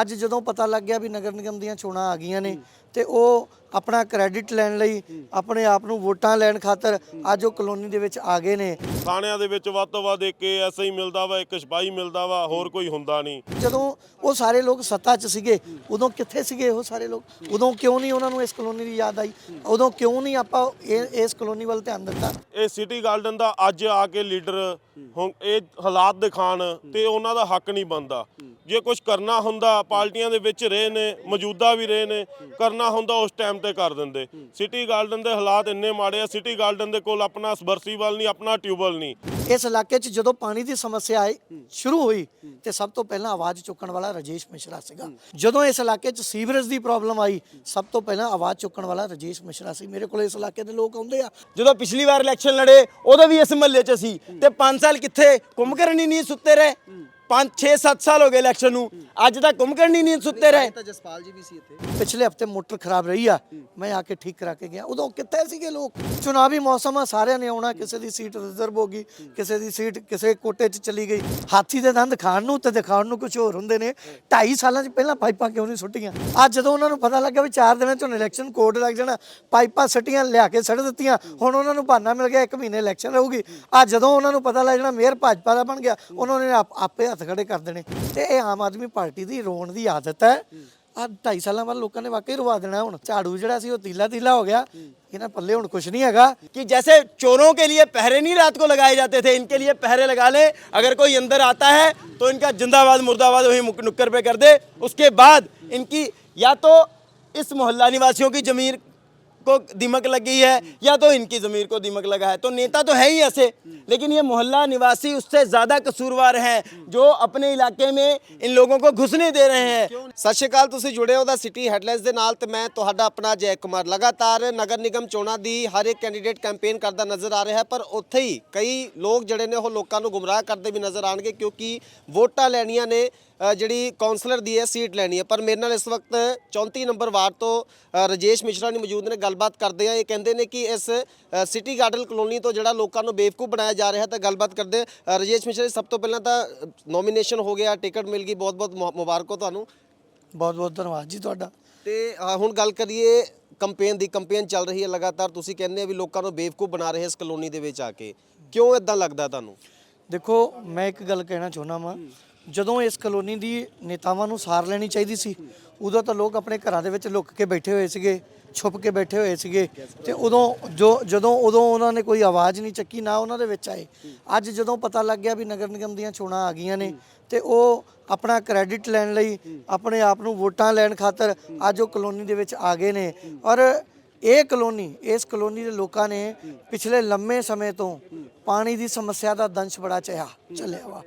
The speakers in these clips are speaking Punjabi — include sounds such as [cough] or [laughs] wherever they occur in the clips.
ਅੱਜ ਜਦੋਂ ਪਤਾ ਲੱਗ ਗਿਆ ਵੀ ਨਗਰ ਨਿਗਮ ਦੀਆਂ ਚੋਣਾਂ ਆ ਗਈਆਂ ਨੇ ਤੇ ਉਹ ਆਪਣਾ ਕ੍ਰੈਡਿਟ ਲੈਣ ਲਈ ਆਪਣੇ ਆਪ ਨੂੰ ਵੋਟਾਂ ਲੈਣ ਖਾਤਰ ਅੱਜ ਉਹ ਕਲੋਨੀ ਦੇ ਵਿੱਚ ਆ ਗਏ ਨੇ। ਥਾਣਿਆਂ ਦੇ ਵਿੱਚ ਵੱਧ ਤੋਂ ਵੱਧ ਇੱਕ ਐਸਆਈ ਮਿਲਦਾ ਵਾ ਇੱਕ ਸਿਪਾਹੀ ਮਿਲਦਾ ਵਾ ਹੋਰ ਕੋਈ ਹੁੰਦਾ ਨਹੀਂ। ਜਦੋਂ ਉਹ ਸਾਰੇ ਲੋਕ ਸੱਤਾ 'ਚ ਸੀਗੇ ਉਦੋਂ ਕਿੱਥੇ ਸੀਗੇ ਉਹ ਸਾਰੇ ਲੋਕ? ਉਦੋਂ ਕਿਉਂ ਨਹੀਂ ਉਹਨਾਂ ਨੂੰ ਇਸ ਕਲੋਨੀ ਦੀ ਯਾਦ ਆਈ? ਉਦੋਂ ਕਿਉਂ ਨਹੀਂ ਆਪਾਂ ਇਹ- ਇਸ ਕਲੋਨੀ ਵੱਲ ਧਿਆਨ ਦਿੱਤਾ? ਇਹ ਸਿਟੀ ਗਾਰਡਨ ਦਾ ਅੱਜ ਆ ਕੇ ਲੀਡਰ ਹੁਣ ਇਹ ਹਾਲਾਤ ਦਿਖਾਣ ਤੇ ਉਹਨਾਂ ਦਾ ਹੱਕ ਨਹੀਂ ਬਣਦਾ। ਜੇ ਕੁਝ ਕਰਨਾ ਹੁੰਦਾ ਪਾਰਟੀਆਂ ਦੇ ਵਿੱਚ ਰਹੇ ਨੇ ਮੌਜੂਦਾ ਵੀ ਰਹੇ ਨੇ ਕਰਨਾ ਹੁੰਦਾ ਉਸ ਟਾਈਮ ਤੇ ਕਰ ਦਿੰਦੇ। ਸਿਟੀ ਗਾਰਡਨ ਦੇ ਹਾਲਾਤ ਇੰਨੇ ਮਾੜੇ ਆ ਸਿਟੀ ਗਾਰਡਨ ਦੇ ਕੋਲ ਆਪਣਾ ਸਬਰਸੀਬਲ ਨਹੀਂ ਆਪਣਾ ਟਿਊਬਲ ਨਹੀਂ। ਇਸ ਇਲਾਕੇ 'ਚ ਜਦੋਂ ਪਾਣੀ ਦੀ ਸਮੱਸਿਆ ਆਈ ਸ਼ੁਰੂ ਹੋਈ ਤੇ ਸਭ ਤੋਂ ਪਹਿਲਾਂ ਆਵਾਜ਼ ਚੁੱਕਣ ਵਾਲਾ ਰਜੇਸ਼ ਮਿਸ਼ਰਾ ਸੀਗਾ। ਜਦੋਂ ਇਸ ਇਲਾਕੇ 'ਚ ਸੀਵਰੇਜ ਦੀ ਪ੍ਰੋਬਲਮ ਆਈ ਸਭ ਤੋਂ ਪਹਿਲਾਂ ਆਵਾਜ਼ ਚੁੱਕਣ ਵਾਲਾ ਰਜੇਸ਼ ਮਿਸ਼ਰਾ ਸੀ। ਮੇਰੇ ਕੋਲ ਇਸ ਇਲਾਕੇ ਦੇ ਲੋਕ ਆਉਂਦੇ ਆ। ਜਦੋਂ ਪਿਛਲੀ ਵਾਰ ਇਲੈਕਸ਼ਨ ਲੜੇ ਉਦੋਂ ਵੀ ਇਸ ਮਹੱਲੇ 'ਚ ਸੀ। ਤੇ 5 ਸਾਲ ਕਿੱਥੇ? ਕੁੰਭ ਕਰਨੀ ਨਹੀਂ ਸੁੱਤੇ ਰਹੇ। 5 6 7 ਸਾਲ ਹੋ ਗਏ ਇਲੈਕਸ਼ਨ ਨੂੰ। ਅੱਜ ਤੱਕ ਕੁੰਭ ਕਰਨੀ ਨਹੀਂ ਸੁੱਤੇ ਰਹੇ। ਤਾਂ ਜਸਪਾਲ ਜੀ ਵੀ ਸੀ ਇੱਥੇ। ਪਿਛਲੇ ਹਫ਼ਤੇ ਮੋਟਰ ਖਰਾਬ ਰਹੀ ਆ, ਮੈਂ ਆ ਕੇ ਠੀਕ ਕਰਾ ਕੇ ਗਿਆ। ਉਦੋਂ ਕਿੱਥੇ ਸੀਗੇ ਲੋਕ? ਚੁਣਾਵੀ ਮੌਸਮ ਆ, ਸਾਰਿਆਂ ਨੇ ਆਉਣਾ, ਕਿਸੇ ਦੀ ਸੀਟ ਰਿਜ਼ਰਵ ਹੋ ਗਈ, ਕਿਸੇ ਦੀ ਸੀਟ ਕਿਸੇ ਕੋਟੇ 'ਚ ਚਲੀ ਗਈ। ਹਾਥੀ ਦੇ ਦੰਦ ਖਾਣ ਨੂੰ ਤੇ ਦਿਖਾਉਣ ਨੂੰ ਕੁਝ ਹੋਰ ਹੁੰਦੇ ਨੇ। 2.5 ਸਾਲਾਂ 'ਚ ਪਹਿਲਾਂ ਪਾਈਪਾਂ ਕਿਉਂ ਨਹੀਂ ਸੁੱਟੀਆਂ? ਅੱਜ ਜਦੋਂ ਉਹਨਾਂ ਨੂੰ ਪਤਾ ਲੱਗਾ ਵੀ 4 ਦਿਨਾਂ 'ਚ ਹੁਣ ਇਲੈਕਸ਼ਨ ਕੋਡ ਲੱਗ ਜਾਣਾ, ਪਾਈਪਾਂ ਸੱਟੀਆਂ, ਲਿਆ ਕੇ ਸੱਟ ਦਿੱਤੀਆਂ, ਹੁਣ ਉਹਨਾਂ ਨੂੰ ਬਹਾਨਾ ਮਿਲ ਗਿਆ, ਇੱਕ ਮਹੀਨੇ ਇਲੈਕਸ਼ਨ ਰਹੂਗੀ। ਅੱਜ ਜਦੋਂ ਉਹਨਾਂ ਨੂੰ ਪਤਾ ਲੱਗ ਜਾਣਾ, ਮੇਅਰ ਭਾਜਪਾ ਦਾ ਬਣ ਗਿਆ, ਉਹਨਾਂ ਨੇ ਆਪ- ਆਪੇ ਹੱਥ ਖੜੇ ਕਰ ਦੇਣੇ ਤੇ ਇਹ ਆਮ ਆਦਮੀ ਪਾਰਟੀ ਦੀ ਰੋਣ ਦੀ ਆਦਤ ਹੈ ਆ 2.5 ਸਾਲਾਂ ਬਾਅਦ ਲੋਕਾਂ ਨੇ ਵਾਕਈ ਰਵਾ ਦੇਣਾ ਹੁਣ ਝਾੜੂ ਜਿਹੜਾ ਸੀ ਉਹ ਤੀਲਾ ਤੀਲਾ ਹੋ ਗਿਆ ਇਹਨਾਂ ਪੱਲੇ ਹੁਣ ਕੁਝ ਨਹੀਂ ਹੈਗਾ कि जैसे चोरों के लिए पहरे नहीं रात को लगाए जाते थे इनके लिए पहरे लगा ले अगर कोई अंदर आता है तो इनका जिंदाबाद मुर्दाबाद वही मुक- नुक्कड़ पे कर दे उसके बाद इनकी या तो इस मोहल्ला निवासियों की जमीन को दिमक लगी है या तो इनकी जमीर को दिमक लगा है तो नेता तो है ही ऐसे लेकिन ये मोहल्ला निवासी उससे ज्यादा कसूरवार हैं जो अपने इलाके में इन लोगों को घुसने दे रहे हैं ਸਤਿ ਸ਼੍ਰੀ ਅਕਾਲ ਤੁਸੀਂ ਜੁੜੇ ਹੋ ਦਾ ਸਿਟੀ ਹੈਡਲਾਈਨਸ ਦੇ ਨਾਲ ਤੇ ਮੈਂ ਤੁਹਾਡਾ ਆਪਣਾ ਜੈ ਕੁਮਾਰ ਲਗਾਤਾਰ ਨਗਰ ਨਿਗਮ ਚੋਣਾਂ ਦੀ ਹਰ ਇੱਕ ਕੈਂਡੀਡੇਟ ਕੈਂਪੇਨ ਕਰਦਾ ਨਜ਼ਰ ਆ ਰਿਹਾ ਹੈ ਪਰ ਉੱਥੇ ਹੀ ਕਈ ਲੋਕ ਜਿਹੜੇ ਨੇ ਉਹ ਲੋਕਾਂ ਨੂੰ ਗੁੰਮਰਾਹ ਕਰਦੇ ਵੀ ਨਜ਼ਰ ਆਣਗੇ ਕਿਉਂਕਿ ਵੋਟਾਂ ਲੈਣੀਆਂ ਨੇ ਅ, ਜਿਹੜੀ ਕਾਉਂਸਲਰ ਦੀ ਹੈ ਸੀਟ ਲੈਣੀ ਹੈ। ਪਰ ਮੇਰੇ ਨਾਲ ਇਸ ਵਕਤ 34 ਨੰਬਰ ਵਾਰਡ ਤੋਂ ਰਜੇਸ਼ ਮਿਸ਼ਰਾ ਨੇ ਮੌਜੂਦ ਨੇ। ਗੱਲਬਾਤ ਕਰਦੇ ਆ ਇਹ ਕਹਿੰਦੇ ਨੇ ਕਿ ਇਸ ਸਿਟੀ ਗਾਰਡਨ ਕਲੋਨੀ ਤੋਂ ਜਿਹੜਾ ਲੋਕਾਂ ਨੂੰ ਬੇਵਕੂਫ ਬਣਾਇਆ ਜਾ ਰਿਹਾ ਤਾਂ ਗੱਲਬਾਤ ਕਰਦੇ ਰਜੇਸ਼ ਮਿਸ਼ਰਾ ਜੀ, ਸਭ ਤੋਂ ਪਹਿਲਾਂ ਤਾਂ ਨੋਮੀਨੇਸ਼ਨ ਹੋ ਗਿਆ ਟਿਕਟ ਮਿਲ ਗਈ। ਬਹੁਤ ਬਹੁਤ ਮੁ- ਮੁਬਾਰਕ ਹੋ ਤੁਹਾਨੂੰ। ਬਹੁਤ ਬਹੁਤ ਧੰਨਵਾਦ ਜੀ ਤੁਹਾਡਾ। ਤੇ ਹੁਣ ਗੱਲ ਕਰੀਏ ਕੰਪੇਨ ਦੀ। ਕੰਪੇਨ ਚੱਲ ਰਹੀ ਹੈ ਲਗਾਤਾਰ। ਤੁਸੀਂ ਕਹਿੰਦੇ ਆ ਵੀ ਲੋਕਾਂ ਨੂੰ ਬੇਵਕੂਫ ਬਣਾ ਰਹੇ ਇਸ ਕਲੋਨੀ ਦੇ ਵਿੱਚ ਆ ਕੇ। ਕਿਉਂ ਇਦਾਂ ਲੱਗਦਾ ਤੁਹਾਨੂੰ? ਦੇਖੋ ਮੈਂ ਇੱਕ ਗੱਲ ਕਹਿਣਾ ਚਾਹੁੰਦਾ ਵਾਂ। ਜਦੋਂ ਇਸ ਕਲੋਨੀ ਦੀ ਨੇਤਾਵਾਂ ਨੂੰ ਸਾਰ ਲੈਣੀ ਚਾਹੀਦੀ ਸੀ, ਉਦੋਂ ਤਾਂ ਲੋਕ ਆਪਣੇ ਘਰਾਂ ਦੇ ਵਿੱਚ ਲੁੱਕ ਕੇ ਬੈਠੇ ਹੋਏ ਸੀਗੇ, ਛੁਪ ਕੇ ਬੈਠੇ ਹੋਏ ਸੀਗੇ ਤੇ ਉਦੋਂ ਜੋ, ਜਦੋਂ, ਉਦੋਂ ਉਹਨਾਂ ਨੇ ਕੋਈ ਆਵਾਜ਼ ਨਹੀਂ ਚੱਕੀ, ਨਾ ਉਹਨਾਂ ਦੇ ਵਿੱਚ ਆਏ। ਅੱਜ ਜਦੋਂ ਪਤਾ ਲੱਗ ਗਿਆ ਵੀ ਨਗਰ ਨਿਗਮ ਦੀਆਂ ਚੋਣਾਂ ਆ ਗਈਆਂ ਨੇ ਤੇ ਉਹ ਆਪਣਾ ਕ੍ਰੈਡਿਟ ਲੈਣ ਲਈ ਆਪਣੇ ਆਪ ਨੂੰ ਵੋਟਾਂ ਲੈਣ ਖਾਤਰ ਅੱਜ ਉਹ ਕਲੋਨੀ ਦੇ ਵਿੱਚ ਆ ਗਏ ਨੇ। ਔਰ ਇਹ ਕਲੋਨੀ, ਇਸ ਕਲੋਨੀ ਦੇ ਲੋਕਾਂ ਨੇ ਪਿਛਲੇ ਲੰਮੇ ਸਮੇਂ ਤੋਂ ਪਾਣੀ ਦੀ ਸਮੱਸਿਆ ਦਾ ਦੰਸ਼ ਬੜਾ ਚਾਹਿਆ, ਚੱਲਿਆ ਵਾ।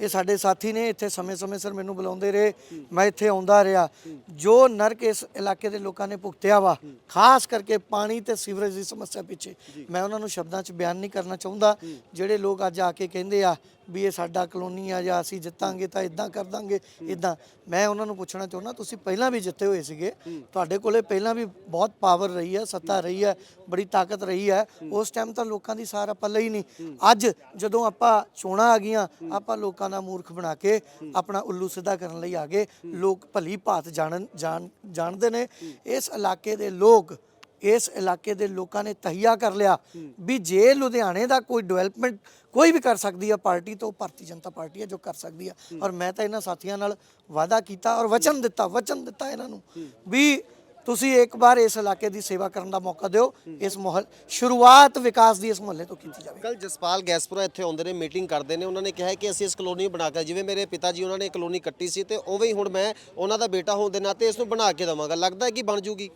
ਇਹ ਸਾਡੇ ਸਾਥੀ ਨੇ ਇੱਥੇ ਸਮੇਂ-ਸਮੇਂ ਸਿਰ ਮੈਨੂੰ ਬੁਲਾਉਂਦੇ ਰਹੇ। ਮੈਂ ਇੱਥੇ ਆਉਂਦਾ ਰਿਹਾ। ਜੋ ਨਰਕ ਇਸ ਇਲਾਕੇ ਦੇ ਲੋਕਾਂ ਨੇ ਭੁਗਤਿਆ ਵਾ, ਖਾਸ ਕਰਕੇ ਪਾਣੀ ਤੇ ਸੀਵਰੇਜ ਦੀ ਸਮੱਸਿਆ ਪਿੱਛੇ, ਮੈਂ ਉਹਨਾਂ ਨੂੰ ਸ਼ਬਦਾਂ 'ਚ ਬਿਆਨ ਨਹੀਂ ਕਰਨਾ ਚਾਹੁੰਦਾ। ਜਿਹੜੇ ਲੋਕ ਅੱਜ ਆ ਕੇ ਕਹਿੰਦੇ ਆ ਵੀ ਇਹ ਸਾਡਾ ਕਲੋਨੀ ਆ ਜਾਂ ਅਸੀਂ ਜਿੱਤਾਂਗੇ ਤਾਂ ਇਦਾਂ ਕਰ ਦਾਂਗੇ ਇਦਾਂ ਮੈਂ ਉਹਨਾਂ ਨੂੰ ਪੁੱਛਣਾ ਚਾਹੁੰਦਾ, ਤੁਸੀਂ ਪਹਿਲਾਂ ਵੀ ਜਿੱਤੇ ਹੋਏ ਸੀਗੇ। ਤੁਹਾਡੇ ਕੋਲੇ ਪਹਿਲਾਂ ਵੀ ਬਹੁਤ ਪਾਵਰ ਰਹੀ ਹੈ, ਸੱਤਾ ਰਹੀ ਹੈ, ਬੜੀ ਤਾਕਤ ਰਹੀ ਹੈ। ਉਸ ਟਾਈਮ ਤਾਂ ਲੋਕਾਂ ਦੀ ਸਾਰਾ ਪੱਲੇ ਹੀ ਨਹੀਂ। ਅੱਜ ਜਦੋਂ ਆਪਾਂ ਚੋਣਾਂ ਆ ਗਈਆਂ, ਆਪਾਂ ਲੋਕਾਂ ਦਾ ਮੂਰਖ ਬਣਾ ਕੇ ਆਪਣਾ ਉੱਲੂ ਸਿੱਧਾ ਕਰਨ ਲਈ ਆ ਗਏ। ਲੋਕ ਭਲੀ ਭਾਤ ਜਾਣਨ, ਜਾਣ, ਜਾਣਦੇ ਨੇ। ਇਸ ਇਲਾਕੇ ਦੇ ਲੋਕ ਇਸ ਇਲਾਕੇ ਦੇ ਲੋਕਾਂ ਨੇ ਤਹੀਆ ਕਰ ਲਿਆ ਵੀ ਜੇ ਲੁਧਿਆਣੇ ਦਾ ਕੋਈ ਡਿਵੈਲਪਮੈਂਟ ਕੋਈ ਵੀ ਕਰ ਸਕਦੀ ਹੈ ਪਾਰਟੀ ਤਾਂ ਉਹ ਭਾਰਤੀ ਜਨਤਾ ਪਾਰਟੀ ਹੈ ਜੋ ਕਰ ਸਕਦੀ ਹੈ ਔਰ ਮੈਂ ਤਾਂ ਇਹਨਾਂ ਸਾਥੀਆਂ ਨਾਲ ਵਾਅਦਾ ਕੀਤਾ ਔਰ ਵਚਨ ਦਿੱਤਾ ਵਚਨ ਦਿੱਤਾ ਇਹਨਾਂ ਨੂੰ ਵੀ ਤੁਸੀਂ ਇੱਕ ਵਾਰ ਇਸ ਇਲਾਕੇ ਦੀ ਸੇਵਾ ਕਰਨ ਦਾ ਮੌਕਾ ਦਿਓ ਇਸ ਮੁਹੱਲ ਸ਼ੁਰੂਆਤ ਵਿਕਾਸ ਦੀ ਇਸ ਮੁਹੱਲੇ ਤੋਂ ਕੀਤੀ ਜਾਵੇ। ਕੱਲ ਜਸਪਾਲ ਗੈਸਪੁਰਾ ਇੱਥੇ ਆਉਂਦੇ ਨੇ ਮੀਟਿੰਗ ਕਰਦੇ ਨੇ ਉਹਨਾਂ ਨੇ ਕਿਹਾ ਕਿ ਅਸੀਂ ਇਸ ਕਲੋਨੀ ਬਣਾ ਕੇ ਜਿਵੇਂ ਮੇਰੇ ਪਿਤਾ ਜੀ ਉਹਨਾਂ ਨੇ ਕਲੋਨੀ ਕੱਟੀ ਸੀ ਤੇ ਉਵੇਂ ਹੀ ਹੁਣ ਮੈਂ ਉਹਨਾਂ ਦਾ ਬੇਟਾ ਹੋਣ ਦੇ ਨਾਤੇ ਇਸ ਨੂੰ ਬਣਾ ਕੇ ਦਵਾਂਗਾ। ਲੱਗਦਾ ਹੈ ਕਿ ਬਣ ਜੂਗੀ?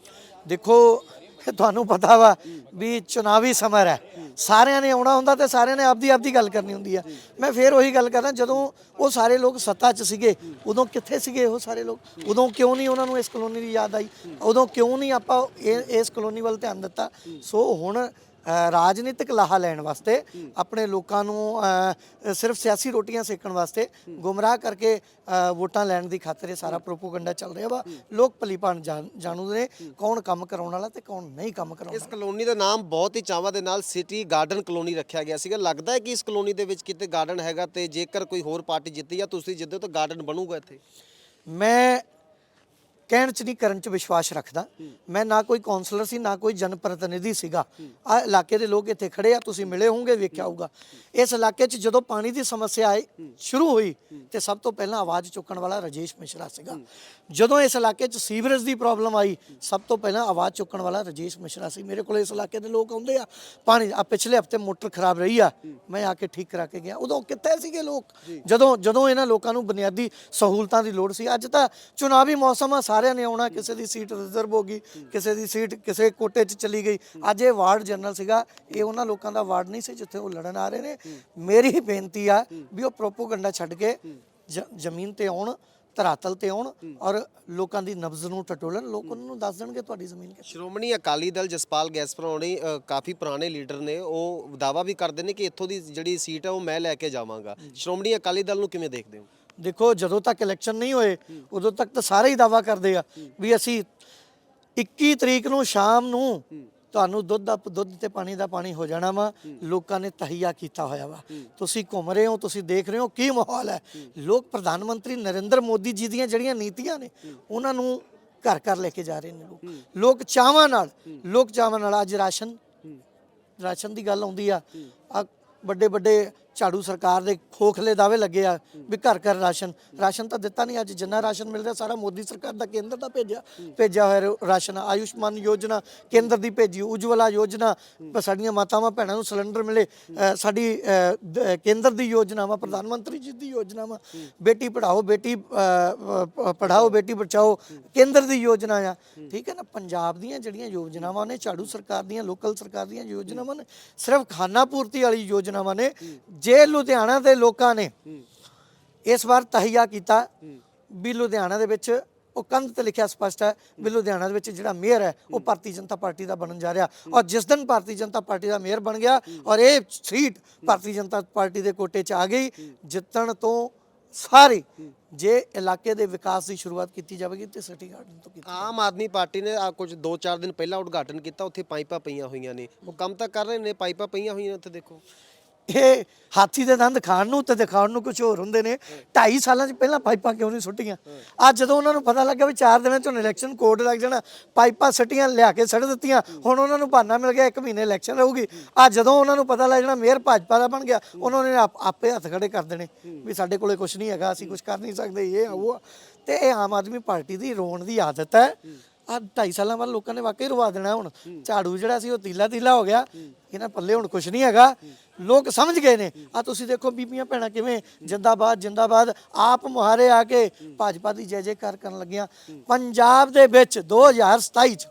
ਦੇਖੋ ਤੁਹਾਨੂੰ ਪਤਾ ਵਾ ਵੀ ਚੁਣਾਵੀ ਸਮਰ ਹੈ। ਸਾਰਿਆਂ ਨੇ ਆਉਣਾ ਹੁੰਦਾ ਤੇ ਸਾਰਿਆਂ ਨੇ ਆਪਦੀ ਆਪਦੀ ਗੱਲ ਕਰਨੀ ਹੁੰਦੀ ਆ। ਮੈਂ ਫੇਰ ਉਹੀ ਗੱਲ ਕਰਦਾ, ਜਦੋਂ ਉਹ ਸਾਰੇ ਲੋਕ ਸੱਤਾ 'ਚ ਸੀਗੇ, ਉਦੋਂ ਕਿੱਥੇ ਸੀਗੇ ਉਹ ਸਾਰੇ ਲੋਕ? ਉਦੋਂ ਕਿਉਂ ਨਹੀਂ ਉਹਨਾਂ ਨੂੰ ਇਸ ਕਲੋਨੀ ਦੀ ਯਾਦ ਆਈ? ਉਦੋਂ ਕਿਉਂ ਨਹੀਂ ਆਪਾਂ ਇਹ, ਇਸ ਕਲੋਨੀ ਵੱਲ ਧਿਆਨ ਦਿੱਤਾ? ਸੋ ਹੁਣ ਰਾਜਨੀਤਿਕ ਲਾਹਾ ਲੈਣ ਵਾਸਤੇ ਆਪਣੇ ਲੋਕਾਂ ਨੂੰ ਸਿਰਫ ਸਿਆਸੀ ਰੋਟੀਆਂ ਸੇਕਣ ਵਾਸਤੇ ਗੁੰਮਰਾਹ ਕਰਕੇ ਵੋਟਾਂ ਲੈਣ ਦੀ ਖਾਤਰ ਇਹ ਸਾਰਾ ਪ੍ਰੋਪਗੈਂਡਾ ਚੱਲ ਰਿਹਾ ਵਾ। ਲੋਕ ਭਲੀਭਾਣ ਜਾਣ- ਜਾਣੂ ਨੇ ਕੌਣ ਕੰਮ ਕਰਾਉਣ ਵਾਲਾ ਤੇ ਕੌਣ ਨਹੀਂ ਕੰਮ ਕਰਾਉਣ ਇਸ ਕਲੋਨੀ ਦਾ ਨਾਮ ਬਹੁਤ ਹੀ ਚਾਵਾਂ ਦੇ ਨਾਲ ਸਿਟੀ ਗਾਰਡਨ ਕਲੋਨੀ ਰੱਖਿਆ ਗਿਆ ਸੀਗਾ। ਲੱਗਦਾ ਹੈ ਕਿ ਇਸ ਕਲੋਨੀ ਦੇ ਵਿੱਚ ਕਿਤੇ ਗਾਰਡਨ ਹੈਗਾ ਤੇ ਜੇਕਰ ਕੋਈ ਹੋਰ ਪਾਰਟੀ ਜਿੱਤੀ ਜਾਂ ਤੁਸੀਂ ਜਿੱਤੇ ਤਾਂ ਗਾਰਡਨ ਬਣੂਗਾ ਇੱਥੇ? ਮੈਂ ਕਹਿਣ ਚ ਨਹੀਂ, ਕਰਨ ਚ ਵਿਸ਼ਵਾਸ ਰੱਖਦਾ। ਮੈਂ ਨਾ ਕੋਈ ਕਾਉਂਸਲਰ ਸੀ, ਨਾ ਕੋਈ ਜਨ ਪ੍ਰਤੀਨਿਧੀ ਸੀਗਾ। ਆ ਇਲਾਕੇ ਦੇ ਲੋਕ ਇੱਥੇ ਖੜੇ ਆ, ਤੁਸੀਂ ਮਿਲੇ ਹੋਵੋਗੇ, ਵੇਖਿਆ ਹੋਊਗਾ। ਇਸ ਇਲਾਕੇ 'ਚ ਜਦੋਂ ਪਾਣੀ ਦੀ ਸਮੱਸਿਆ ਆਈ, ਸ਼ੁਰੂ ਹੋਈ, ਤੇ ਸਭ ਤੋਂ ਪਹਿਲਾਂ ਆਵਾਜ਼ ਚੁੱਕਣ ਵਾਲਾ ਰਜੇਸ਼ ਮਿਸ਼ਰਾ ਸੀਗਾ। ਜਦੋਂ ਇਸ ਇਲਾਕੇ 'ਚ ਸੀਵਰੇਜ ਦੀ ਪ੍ਰੋਬਲਮ ਆਈ, ਸਭ ਤੋਂ ਪਹਿਲਾਂ ਆਵਾਜ਼ ਚੁੱਕਣ ਵਾਲਾ ਰਜੇਸ਼ ਮਿਸ਼ਰਾ ਸੀ। ਮੇਰੇ ਕੋਲ ਇਸ ਇਲਾਕੇ ਦੇ ਲੋਕ ਆਉਂਦੇ ਆ। ਪਾਣੀ, ਆ ਪਿਛਲੇ ਹਫ਼ਤੇ ਮੋਟਰ ਖਰਾਬ ਰਹੀ ਆ, ਮੈਂ ਆ ਕੇ ਠੀਕ ਕਰਾ ਕੇ ਗਿਆ। ਉਦੋਂ ਕਿੱਥੇ ਸੀਗੇ ਲੋਕ? ਜਦੋਂ ਜਦੋਂ ਇਹਨਾਂ ਲੋਕਾਂ ਨੂੰ ਬੁਨਿਆਦੀ ਸਹੂਲਤਾਂ ਦੀ ਲੋੜ ਸੀ, ਅੱਜ ਤਾਂ ਚੁਣਾਵੀ ਮੌਸਮ ਆ ਸਾਰਿਆਂ ਨੇ ਆਉਣਾ, ਕਿਸੇ ਦੀ ਸੀਟ ਰਿਜ਼ਰਵ ਹੋ ਗਈ, ਕਿਸੇ ਦੀ ਸੀਟ ਕਿਸੇ ਕੋਟੇ 'ਚ ਚਲੀ ਗਈ। ਅੱਜ ਇਹ ਵਾਰਡ ਜਨਰਲ ਸੀਗਾ, ਇਹ ਉਹਨਾਂ ਲੋਕਾਂ ਦਾ ਵਾਰਡ ਨਹੀਂ ਸੀ ਜਿੱਥੇ ਉਹ ਲੜਨ ਆ ਰਹੇ ਨੇ। ਮੇਰੀ ਬੇਨਤੀ ਆ ਵੀ ਉਹ ਪ੍ਰੋਪੋਗੰਡਾ ਛੱਡ ਕੇ ਜ਼ਮੀਨ ਤੇ ਆਉਣ, ਧਰਾਤਲ ਤੇ ਆਉਣ ਔਰ ਲੋਕਾਂ ਦੀ ਨਬਜ਼ ਨੂੰ ਟਟੋਲਣ। ਲੋਕ ਉਹਨਾਂ ਨੂੰ ਦੱਸ ਦੇਣਗੇ ਤੁਹਾਡੀ ਜ਼ਮੀਨ ਕਿੱਥੇ। ਸ਼੍ਰੋਮਣੀ ਅਕਾਲੀ ਦਲ ਜਸਪਾਲ ਗੈਸਪਰੋਣੀ ਕਾਫੀ ਪੁਰਾਣੇ ਲੀਡਰ ਨੇ, ਉਹ ਦਾਵਾ ਵੀ ਕਰਦੇ ਨੇ ਕਿ ਇੱਥੋਂ ਦੀ ਜਿਹੜੀ ਸੀਟ ਹੈ ਉਹ ਮੈਂ ਲੈ ਕੇ ਜਾਵਾਂਗਾ। ਸ਼੍ਰੋਮਣੀ ਅਕਾਲੀ ਦਲ ਨੂੰ ਕਿਵੇਂ ਦੇਖਦੇ ਹੋ? ਦੇਖੋ, ਜਦੋਂ ਤੱਕ ਇਲੈਕਸ਼ਨ ਨਹੀਂ ਹੋਏ, ਉਦੋਂ ਤੱਕ ਤਾਂ ਸਾਰੇ ਹੀ ਦਾਵਾ ਕਰਦੇ ਆ ਵੀ ਅਸੀਂ 21 ਤਰੀਕ ਨੂੰ ਸ਼ਾਮ ਨੂੰ ਤੁਹਾਨੂੰ ਦੁੱਧ ਦਾ, ਦੁੱਧ ਤੇ ਪਾਣੀ ਦਾ ਪਾਣੀ ਹੋ ਜਾਣਾ ਵਾ। ਲੋਕਾਂ ਨੇ ਤਹੀਆ ਕੀਤਾ ਹੋਇਆ ਵਾ। ਤੁਸੀਂ ਘੁੰਮ ਰਹੇ ਹੋ, ਤੁਸੀਂ ਦੇਖ ਰਹੇ ਹੋ ਕੀ ਮਾਹੌਲ ਹੈ। ਲੋਕ ਪ੍ਰਧਾਨ ਮੰਤਰੀ ਨਰਿੰਦਰ ਮੋਦੀ ਜੀ ਦੀਆਂ ਜਿਹੜੀਆਂ ਨੀਤੀਆਂ ਨੇ, ਉਹਨਾਂ ਨੂੰ ਘਰ ਘਰ ਲੈ ਕੇ ਜਾ ਰਹੇ ਨੇ ਲੋਕ। ਲੋਕ ਚਾਵਾਂ ਨਾਲ, ਲੋਕ ਚਾਵਾਂ ਨਾਲ ਅੱਜ ਰਾਸ਼ਨ ਰਾਸ਼ਨ ਦੀ ਗੱਲ ਆਉਂਦੀ ਆ। ਆ ਵੱਡੇ ਵੱਡੇ ਝਾੜੂ ਸਰਕਾਰ ਦੇ ਖੋਖਲੇ ਦਾਅਵੇ ਲੱਗੇ ਆ ਵੀ ਘਰ ਘਰ ਰਾਸ਼ਨ ਰਾਸ਼ਨ ਤਾਂ ਦਿੱਤਾ ਨਹੀਂ ਅੱਜ ਜਿੰਨਾ ਰਾਸ਼ਨ ਮਿਲ ਰਿਹਾ ਸਾਰਾ ਮੋਦੀ ਸਰਕਾਰ ਦਾ ਕੇਂਦਰ ਦਾ ਭੇਜਿਆ ਭੇਜਿਆ ਹੋਇਆ ਰਾਸ਼ਨ ਆਯੁਸ਼ਮਾਨ ਯੋਜਨਾ ਕੇਂਦਰ ਦੀ ਭੇਜੀ ਉਜਵਲਾ ਯੋਜਨਾ ਸਾਡੀਆਂ ਮਾਤਾਵਾਂ ਭੈਣਾਂ ਨੂੰ ਸਿਲੰਡਰ ਮਿਲੇ ਸਾਡੀ ਕੇਂਦਰ ਦੀ ਯੋਜਨਾ ਵਾ ਪ੍ਰਧਾਨ ਮੰਤਰੀ ਜੀ ਦੀ ਯੋਜਨਾ ਵਾ ਬੇਟੀ ਪੜਾਓ ਬੇਟੀ ਅ, ਪੜਾਓ ਬੇਟੀ ਬਚਾਓ ਕੇਂਦਰ ਦੀ ਯੋਜਨਾ ਆ। ਠੀਕ ਹੈ ਨਾ ਪੰਜਾਬ ਦੀਆਂ ਜਿਹੜੀਆਂ ਯੋਜਨਾਵਾਂ ਨੇ ਝਾੜੂ ਸਰਕਾਰ ਦੀਆਂ ਲੋਕਲ ਸਰਕਾਰ ਦੀਆਂ ਯੋਜਨਾਵਾਂ ਨੇ ਸਿਰਫ ਖਾਨਾ ਪੂਰਤੀ ਵਾਲੀ ਯੋਜਨਾਵਾਂ ਨੇ ਜੇ ਲੁਧਿਆਣਾ ਦੇ ਲੋਕਾਂ ਨੇ ਇਸ ਵਾਰ ਤਹਈਆ ਕੀਤਾ ਵੀ ਲੁਧਿਆਣਾ ਦੇ ਵਿੱਚ ਉਹ ਕੰਧ ਤੇ ਲਿਖਿਆ ਸਪਸ਼ਟ ਹੈ ਵੀ ਲੁਧਿਆਣਾ ਦੇ ਵਿੱਚ ਜਿਹੜਾ ਮੇਅਰ ਹੈ, ਉਹ ਭਾਰਤੀ ਜਨਤਾ ਪਾਰਟੀ ਦਾ ਬਣਨ ਜਾ ਰਿਹਾ ਔਰ ਜਿਸ ਦਿਨ ਭਾਰਤੀ ਜਨਤਾ ਪਾਰਟੀ ਦਾ ਮੇਅਰ ਬਣ ਗਿਆ ਔਰ ਇਹ ਸੀਟ ਭਾਰਤੀ ਜਨਤਾ ਪਾਰਟੀ ਦੇ ਕੋਟੇ 'ਚ ਆ ਗਈ, ਜਿੱਤਣ ਤੋਂ ਸਾਰੇ ਜੇ ਇਲਾਕੇ ਦੇ ਵਿਕਾਸ ਦੀ ਸ਼ੁਰੂਆਤ ਕੀਤੀ ਜਾਵੇਗੀ ਤੇ ਸਿਟੀ ਗਾਰਡਨ ਤੋਂ ਕੀਤੀ ਆਮ ਆਦਮੀ ਪਾਰਟੀ ਨੇ ਆ ਕੁਝ 2-4 ਦਿਨ ਪਹਿਲਾਂ ਉਦਘਾਟਨ ਕੀਤਾ, ਉੱਥੇ ਪਾਈਪਾਂ ਪਈਆਂ ਹੋਈਆਂ ਨੇ। ਉਹ ਕੰਮ ਤਾਂ ਕਰ ਰਹੇ ਨੇ, ਪਾਈਪਾਂ ਪਈਆਂ ਹੋਈਆਂ ਉੱਥੇ ਦੇਖੋ। ਇਹ ਹਾਥੀ ਦੇ ਦੰਦ ਖਾਣ ਨੂੰ ਤੇ ਦਿਖਾਉਣ ਨੂੰ ਕੁਝ ਹੋਰ ਹੁੰਦੇ ਨੇ। 2.5 ਸਾਲਾਂ 'ਚ ਪਹਿਲਾਂ ਪਾਈਪਾਂ ਕਿਉਂ ਨਹੀਂ ਸੁੱਟੀਆਂ? ਅੱਜ ਜਦੋਂ ਉਹਨਾਂ ਨੂੰ ਪਤਾ ਲੱਗਾ ਵੀ 4 ਦਿਨਾਂ 'ਚ ਇਲੈਕਸ਼ਨ ਕੋਡ ਲੱਗ ਜਾਣਾ, ਪਾਈਪਾਂ ਸੱਟੀਆਂ, ਲਿਆ ਕੇ ਸੜ ਦਿੱਤੀਆਂ, ਹੁਣ ਉਹਨਾਂ ਨੂੰ ਬਹਾਨਾ ਮਿਲ ਗਿਆ, ਇੱਕ ਮਹੀਨੇ ਇਲੈਕਸ਼ਨ ਰਹੂਗੀ। ਅੱਜ ਜਦੋਂ ਉਹਨਾਂ ਨੂੰ ਪਤਾ ਲੱਗ ਜਾਣਾ ਮੇਅਰ ਭਾਜਪਾ ਦਾ ਬਣ ਗਿਆ, ਉਹਨਾਂ ਨੇ ਆਪ- ਆਪੇ ਹੱਥ ਖੜੇ ਕਰ ਦੇਣੇ ਵੀ ਸਾਡੇ ਕੋਲੇ ਕੁਝ ਨਹੀਂ ਹੈਗਾ, ਅਸੀਂ ਕੁਝ ਕਰ ਨਹੀਂ ਸਕਦੇ, ਇਹ ਆ ਉਹ। ਆ। ਤੇ ਇਹ ਆਮ ਆਦਮੀ ਪਾਰਟੀ ਦੀ ਰੋਣ ਦੀ ਆਦਤ ਹੈ। ਆ 2.5 ਸਾਲਾਂ ਬਾਅਦ ਲੋਕਾਂ ਨੇ ਵਾਕਈ ਰਵਾ ਦੇਣਾ ਹੁਣ। ਝਾੜੂ ਜਿਹੜਾ ਸੀ ਉਹ ਤੀਲਾ ਤੀਲਾ ਹੋ ਗਿਆ। ਇਹਨਾਂ ਪੱਲੇ ਹੁਣ ਕੁਝ ਨਹੀਂ ਹੈਗਾ। ਲੋਕ ਸਮਝ ਗਏ ਨੇ। ਆ ਤੁਸੀਂ ਦੇਖੋ ਬੀਬੀਆਂ ਭੈਣਾਂ ਕਿਵੇਂ ਜਿੰਦਾਬਾਦ ਜਿੰਦਾਬਾਦ। ਆਪ ਮੁਹਾਰੇ ਆ ਕੇ ਭਾਜਪਾ ਦੀ ਜੈ ਜੈਕਾਰ ਕਰਨ ਲੱਗੀਆਂ। ਪੰਜਾਬ ਦੇ ਵਿੱਚ 2027 ਚ